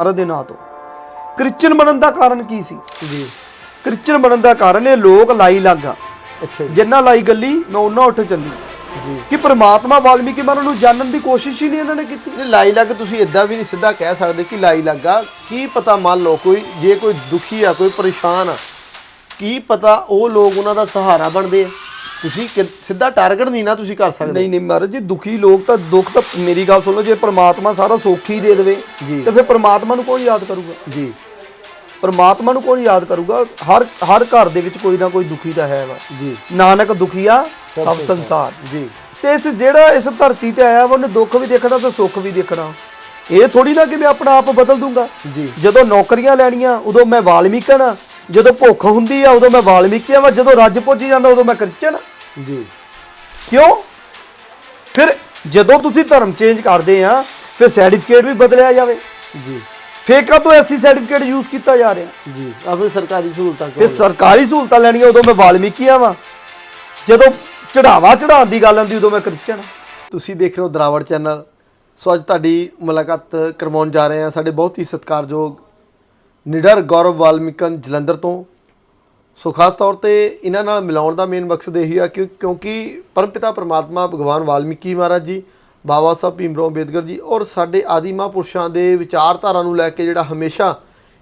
ਮਹਾਰਾਜ ਦੇ ਨਾਂ ਤੋਂ। ਕ੍ਰਿਸਚਨ ਬਣਨ ਦਾ ਕਾਰਨ ਕੀ ਸੀ? ਜੀ। ਕ੍ਰਿਸਚਨ ਬਣਨ ਦਾ ਕਾਰਨ ਇਹ ਲੋਕ ਲਾਈ ਲੱਗਾ। ਅੱਛਾ ਜਿੰਨਾ ਲਾਈ ਗੱਲੀ ਮੈਂ ਉਹਨਾਂ ਉੱਠ ਚੱਲੀ। ਜੀ। ਕਿ ਪ੍ਰਮਾਤਮਾ ਵਾਲਮੀਕੀ ਮਹਾਰਾਜ ਨੂੰ ਜਾਣਨ ਦੀ ਕੋਸ਼ਿਸ਼ ਹੀ ਨਹੀਂ ਇਹਨਾਂ ਨੇ ਕੀਤੀ। ਨਹੀਂ ਲਾਈ ਲੱਗ ਤੁਸੀਂ ਇਦਾਂ ਵੀ ਨਹੀਂ ਸਿੱਧਾ ਕਹਿ ਸਕਦੇ ਕਿ ਲਾਈ ਲੱਗਾ। ਕੀ ਪਤਾ ਮੰਨ ਲਓ ਕੋਈ ਜੇ ਕੋਈ ਦੁਖੀ ਆ ਕੋਈ ਪਰੇਸ਼ਾਨ ਆ ਕੀ ਪਤਾ ਉਹ ਲੋਕ ਉਹਨਾਂ ਦਾ ਸਹਾਰਾ ਬਣਦੇ ਆ? ਤੁਸੀਂ ਕਿ- ਸਿੱਧਾ ਟਾਰਗੇਟ ਨਹੀਂ ਨਾ ਤੁਸੀਂ ਕਰ ਸਕਦੇ। ਨਹੀਂ ਨਹੀਂ ਮਹਾਰਾਜ ਜੀ ਦੁਖੀ ਲੋਕ ਤਾਂ ਦੁੱਖ ਤਾਂ ਮੇਰੀ ਗੱਲ ਸੁਣ ਲਓ ਜੇ ਪ੍ਰਮਾਤਮਾ ਸਾਰਾ ਸੁੱਖ ਹੀ ਦੇ ਦੇਵੇ ਜੀ। ਤੇ ਫਿਰ ਪ੍ਰਮਾਤਮਾ ਨੂੰ ਕੌਣ ਯਾਦ ਕਰੂਗਾ? ਜੀ। ਪ੍ਰਮਾਤਮਾ ਨੂੰ ਕੌਣ ਯਾਦ ਕਰੂਗਾ? ਹਰ ਹਰ ਘਰ ਦੇ ਵਿੱਚ ਕੋਈ ਨਾ ਕੋਈ ਦੁਖੀ ਤਾਂ ਹੈ ਵਾ। ਜੀ। ਨਾਨਕ ਦੁਖੀਆ ਸਭ ਸੰਸਾਰ। ਜੀ। ਤੇ ਇਸ ਜਿਹੜਾ ਇਸ ਧਰਤੀ ਤੇ ਆਇਆ ਵਾ ਉਹਨੇ ਦੁੱਖ ਵੀ ਦੇਖਣਾ ਤੇ ਸੁੱਖ ਵੀ ਦੇਖਣਾ। ਇਹ ਥੋੜੀ ਨਾ ਕਿ ਮੈਂ ਆਪਣਾ ਆਪ ਬਦਲ ਦੂੰਗਾ। ਜੀ। ਜਦੋਂ ਨੌਕਰੀਆਂ ਲੈਣੀਆਂ ਉਦੋਂ ਮੈਂ ਵਾਲਮੀਕਨ ਆ ਜਦੋਂ ਭੁੱਖ ਹੁੰਦੀ ਆ ਉਦੋਂ ਮੈਂ ਵਾਲਮੀਕੀ ਆ ਜਦੋਂ ਰੱਜ ਪੁੱਜ ਜਾਂਦਾ ਉਦੋਂ ਮੈਂ ਕ੍ਰਿਸਚਨ ਆ। ਜੀ। ਕਿਉਂ? ਫਿਰ ਜਦੋਂ ਤੁਸੀਂ ਧਰਮ ਚੇਂਜ ਕਰਦੇ ਆ ਫਿਰ ਸਰਟੀਫਿਕੇਟ ਵੀ ਬਦਲਿਆ ਜਾਵੇ। ਜੀ। ਫੇਰ ਕਦੋਂ ਐਸੀ ਸਰਟੀਫਿਕੇਟ ਯੂਜ਼ ਕੀਤਾ ਜਾ ਰਿਹਾ? ਜੀ ਆ ਫਿਰ ਸਰਕਾਰੀ ਸਹੂਲਤਾਂ ਫਿਰ ਕਿਉਂ ਸਰਕਾਰੀ ਸਹੂਲਤਾਂ ਲੈਣੀਆਂ ਉਦੋਂ ਮੈਂ ਵਾਲਮੀਕੀ ਆ ਵਾਂ। ਜਦੋਂ ਚੜਾਵਾ ਚੜਾਉਣ ਦੀ ਗੱਲ ਆਉਂਦੀ ਉਦੋਂ ਮੈਂ ਕ੍ਰਿਸਚਨ। ਤੁਸੀਂ ਦੇਖ ਰਹੇ ਹੋ ਦਰਾਵੜ ਚੈਨਲ। ਸੋ ਅੱਜ ਤੁਹਾਡੀ ਮੁਲਾਕਾਤ ਕਰਵਾਉਣ ਜਾ ਰਹੇ ਹਾਂ। ਸਾਡੇ ਬਹੁਤ ਹੀ ਸਤਿਕਾਰਯੋਗ ਨਿਡਰ ਗੌਰਵ ਵਾਲਮੀਕਨ ਜਲੰਧਰ ਤੋਂ ਸੋ ਖਾਸ ਤੌਰ ਤੇ ਇਹਨਾਂ ਨਾਲ ਮਿਲਾਉਣ ਦਾ ਮੇਨ ਮਕਸਦ ਇਹੀ ਆ ਕਿ ਕਿਉਂਕਿ ਪਰਮਪਿਤਾ ਪਰਮਾਤਮਾ ਭਗਵਾਨ ਵਾਲਮੀਕੀ ਮਹਾਰਾਜ ਜੀ, ਬਾਬਾ ਸਾਹਿਬ ਭੀਮਰਾਓ ਅੰਬੇਦਕਰ ਜੀ ਔਰ ਸਾਡੇ ਆਦਿ ਮਹਾਂਪੁਰਸ਼ਾਂ ਦੇ ਵਿਚਾਰਧਾਰਾ ਨੂੰ ਲੈ ਕੇ ਜਿਹੜਾ ਹਮੇਸ਼ਾ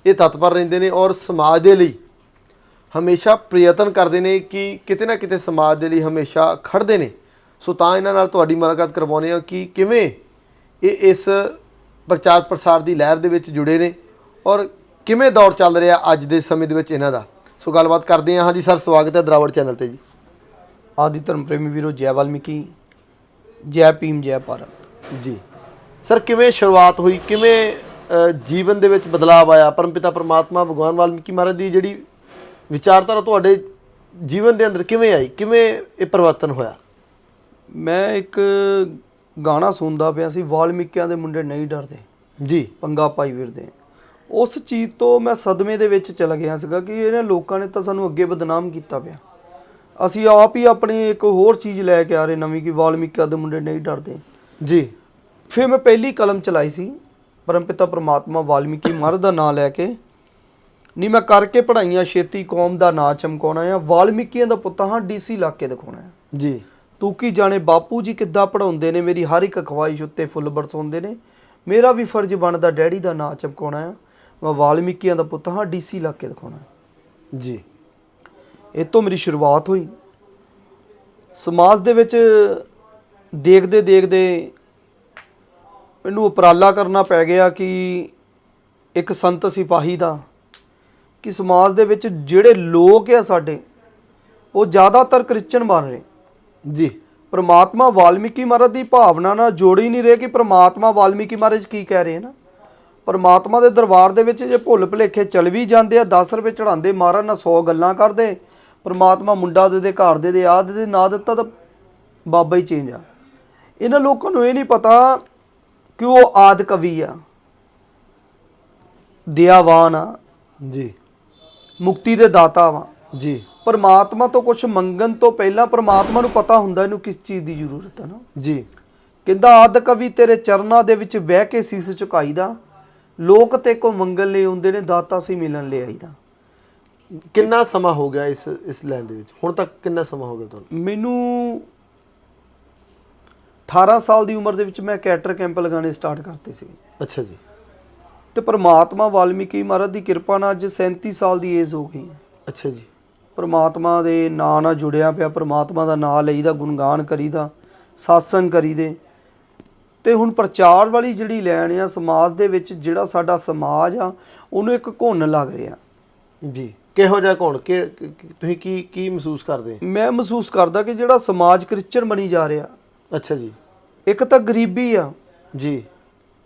ਇਹ ਤਤਪਰ ਰਹਿੰਦੇ ਨੇ ਔਰ ਸਮਾਜ ਦੇ ਲਈ ਹਮੇਸ਼ਾ ਪ੍ਰਯਤਨ ਕਰਦੇ ਨੇ ਕਿ ਕਿਤੇ ਨਾ ਕਿਤੇ ਸਮਾਜ ਦੇ ਲਈ ਹਮੇਸ਼ਾ ਖੜਦੇ ਨੇ। ਸੋ ਤਾਂ ਇਹਨਾਂ ਨਾਲ ਤੁਹਾਡੀ ਮੁਲਾਕਾਤ ਕਰਵਾਉਂਦੇ ਆ ਕਿ ਕਿਵੇਂ ਇਹ ਇਸ ਪ੍ਰਚਾਰ ਪ੍ਰਸਾਰ ਦੀ ਲਹਿਰ ਦੇ ਵਿੱਚ ਜੁੜੇ ਨੇ ਔਰ ਕਿਵੇਂ ਦੌਰ ਚੱਲ ਰਿਹਾ ਅੱਜ ਦੇ ਸਮੇਂ ਦੇ ਵਿੱਚ ਇਹਨਾਂ ਦਾ। ਸੋ ਗੱਲਬਾਤ ਕਰਦੇ ਹਾਂ। ਹਾਂਜੀ ਸਰ ਸਵਾਗਤ ਹੈ ਦਰਾਵੜ ਚੈਨਲ ਤੇ ਜੀ। ਆਦਿ ਧਰਮ ਪ੍ਰੇਮੀ ਵੀਰੋ ਜੈ ਵਾਲਮੀਕੀ ਜੈ ਭੀਮ ਜੈ ਭਾਰਤ। ਜੀ। ਸਰ ਕਿਵੇਂ ਸ਼ੁਰੂਆਤ ਹੋਈ? ਕਿਵੇਂ ਜੀਵਨ ਦੇ ਵਿੱਚ ਬਦਲਾਅ ਆਇਆ? ਪਰਮਪਿਤਾ ਪਰਮਾਤਮਾ ਭਗਵਾਨ ਵਾਲਮੀਕੀ ਮਹਾਰਾਜ ਦੀ ਜਿਹੜੀ ਵਿਚਾਰਧਾਰਾ ਤੁਹਾਡੇ ਜੀਵਨ ਦੇ ਅੰਦਰ ਕਿਵੇਂ ਆਈ? ਕਿਵੇਂ ਇਹ ਪਰਿਵਰਤਨ ਹੋਇਆ? ਮੈਂ ਇੱਕ ਗਾਣਾ ਸੁਣਦਾ ਪਿਆ ਸੀ ਵਾਲਮੀਕਿਆਂ ਦੇ ਮੁੰਡੇ ਨਹੀਂ ਡਰਦੇ। ਜੀ। ਪੰਗਾ ਪਾਈ ਫਿਰਦੇ ਉਸ ਚੀਜ਼ ਤੋਂ ਮੈਂ ਸਦਮੇ ਦੇ ਵਿੱਚ ਚਲਾ ਗਿਆ ਸੀਗਾ ਕਿ ਇਹਨਾਂ ਲੋਕਾਂ ਨੇ ਤਾਂ ਸਾਨੂੰ ਅੱਗੇ ਬਦਨਾਮ ਕੀਤਾ ਪਿਆ। ਅਸੀਂ ਆਪ ਹੀ ਆਪਣੀ ਇੱਕ ਹੋਰ ਚੀਜ਼ ਲੈ ਕੇ ਆ ਰਹੇ ਨਵੀਂ ਕਿ ਵਾਲਮੀਕਿਆਂ ਦੇ ਮੁੰਡੇ ਨਹੀਂ ਡਰਦੇ। ਜੀ। ਫਿਰ ਮੈਂ ਪਹਿਲੀ ਕਲਮ ਚਲਾਈ ਸੀ ਪਰਮਪਿਤਾ ਪ੍ਰਮਾਤਮਾ ਵਾਲਮੀਕੀ ਮਹਾਰਾਜ ਦਾ ਨਾਮ ਲੈ ਕੇ। ਨਹੀਂ ਮੈਂ ਕਰਕੇ ਪੜਾਈਆਂ ਛੇਤੀ ਕੌਮ ਦਾ ਨਾਂ ਚਮਕਾਉਣਾ ਆ ਵਾਲਮੀਕੀਆਂ ਦਾ ਪੁੱਤ ਹਾਂ ਡੀਸੀ ਲਾ ਕੇ ਦਿਖਾਉਣਾ ਆ ਜੀ। ਤੂੰ ਕੀ ਜਾਣੇ ਬਾਪੂ ਜੀ ਕਿੱਦਾਂ ਪੜਾਉਂਦੇ ਨੇ? ਮੇਰੀ ਹਰ ਇੱਕ ਖਵਾਇਸ਼ ਉੱਤੇ ਫੁੱਲ ਬਰਸਾਉਂਦੇ ਨੇ। ਮੇਰਾ ਵੀ ਫਰਜ਼ ਬਣਦਾ ਡੈਡੀ ਦਾ ਨਾਂ ਚਮਕਾਉਣਾ ਆ ਮੈਂ ਵਾਲਮੀਕੀਆਂ ਦਾ ਪੁੱਤ ਹਾਂ ਡੀਸੀ ਲਾ ਕੇ ਦਿਖਾਉਣਾ। ਜੀ। ਇਹ ਤੋਂ ਮੇਰੀ ਸ਼ੁਰੂਆਤ ਹੋਈ। ਸਮਾਜ ਦੇ ਵਿੱਚ ਦੇਖਦੇ ਦੇਖਦੇ ਮੈਨੂੰ ਉਪਰਾਲਾ ਕਰਨਾ ਪੈ ਗਿਆ ਕਿ ਇੱਕ ਸੰਤ ਸਿਪਾਹੀ ਦਾ ਕਿ ਸਮਾਜ ਦੇ ਵਿੱਚ ਜਿਹੜੇ ਲੋਕ ਆ ਸਾਡੇ ਉਹ ਜ਼ਿਆਦਾਤਰ ਕ੍ਰਿਸਚਨ ਬਣ ਰਹੇ। ਜੀ। ਪ੍ਰਮਾਤਮਾ ਵਾਲਮੀਕੀ ਮਹਾਰਾਜ ਦੀ ਭਾਵਨਾ ਨਾਲ ਜੋੜ ਨਹੀਂ ਰਹੇ ਕਿ ਪ੍ਰਮਾਤਮਾ ਵਾਲਮੀਕੀ ਮਹਾਰਾਜ ਕੀ ਕਹਿ ਰਹੇ ਹਨ। ਪਰਮਾਤਮਾ ਦੇ ਦਰਬਾਰ ਦੇ ਵਿੱਚ ਜੇ ਭੁੱਲ ਭੁਲੇਖੇ ਚਲ ਵੀ ਜਾਂਦੇ ਆ 10 ਰੁਪਏ ਚੜਾਉਂਦੇ ਮਾਰਨ ਨਾਲ 100 ਗੱਲਾਂ ਕਰਦੇ ਪਰਮਾਤਮਾ ਮੁੰਡਾ ਦੇ ਦੇ ਘਰ ਦੇ ਦੇ ਆਹ ਦੇ ਦੇ ਨਾ ਦਿੱਤਾ ਤਾਂ ਬਾਬਾ ਹੀ ਚੇਂਜ ਆ। ਇਹਨਾਂ ਲੋਕਾਂ ਨੂੰ ਇਹ ਨਹੀਂ ਪਤਾ ਕਿ ਉਹ ਆਦ ਕਵੀ ਆ ਦਿਆਵਾਨ ਆ ਜੀ। ਮੁਕਤੀ ਦੇ ਦਾਤਾ ਵਾ। ਜੀ। ਪਰਮਾਤਮਾ ਤੋਂ ਕੁਝ ਮੰਗਣ ਤੋਂ ਪਹਿਲਾਂ ਪਰਮਾਤਮਾ ਨੂੰ ਪਤਾ ਹੁੰਦਾ ਇਹਨੂੰ ਕਿਸ ਚੀਜ਼ ਦੀ ਜ਼ਰੂਰਤ ਹੈ ਨਾ। ਜੀ। ਕਹਿੰਦਾ ਆਦ ਕਵੀ ਤੇਰੇ ਚਰਨਾਂ ਦੇ ਵਿੱਚ ਬਹਿ ਕੇ ਸੀਸ ਝੁਕਾਈਦਾ ਲੋਕ ਤੇ ਕੋ ਮੰਗਣ ਲਈ ਆਉਂਦੇ ਨੇ ਦਾਤਾ ਸੀ ਮਿਲਣ ਲਈ ਆਈਦਾ। ਕਿੰਨਾ ਸਮਾਂ ਹੋ ਗਿਆ ਇਸ ਇਸ ਲਾਈਨ ਦੇ ਵਿੱਚ? ਹੁਣ ਤੱਕ ਕਿੰਨਾ ਸਮਾਂ ਹੋ ਗਿਆ ਤੁਹਾਨੂੰ? ਮੈਨੂੰ 18 ਸਾਲ ਦੀ ਉਮਰ ਦੇ ਵਿੱਚ ਮੈਂ ਕੈਟਰ ਕੈਂਪ ਲਗਾਉਣੇ ਸਟਾਰਟ ਕਰਤੇ ਸੀ। ਅੱਛਾ ਜੀ। ਤੇ ਪਰਮਾਤਮਾ ਵਾਲਮੀਕੀ ਮਹਾਰਾਜ ਦੀ ਕਿਰਪਾ ਨਾਲ ਅੱਜ 37 ਸਾਲ ਦੀ ਏਜ ਹੋ ਗਈ ਹੈ। ਅੱਛਾ ਜੀ। ਪਰਮਾਤਮਾ ਦੇ ਨਾਂ ਨਾਲ ਜੁੜਿਆ ਪਿਆ ਪਰਮਾਤਮਾ ਦਾ ਨਾਮ ਲਈਦਾ ਗੁਣਗਾਨ ਕਰੀਦਾ satsang ਕਰੀਦੇ। ਤੇ ਹੁਣ ਪ੍ਰਚਾਰ ਵਾਲੀ ਜਿਹੜੀ ਲੈਣ ਆ ਸਮਾਜ ਦੇ ਵਿੱਚ ਜਿਹੜਾ ਸਾਡਾ ਸਮਾਜ ਆ ਉਹਨੂੰ ਇੱਕ ਘੁੰਨ ਲੱਗ ਰਿਹਾ। ਜੀ ਕਿਹੋ ਜਿਹਾ ਕਿ ਕਿ- ਤੁਸੀਂ ਕੀ ਕੀ ਮਹਿਸੂਸ ਕਰਦੇ? ਮੈਂ ਮਹਿਸੂਸ ਕਰਦਾ ਕਿ ਜਿਹੜਾ ਸਮਾਜ ਕ੍ਰਿਸਚਨ ਬਣੀ ਜਾ ਰਿਹਾ। ਅੱਛਾ ਜੀ। ਇੱਕ ਤਾਂ ਗਰੀਬੀ ਆ। ਜੀ।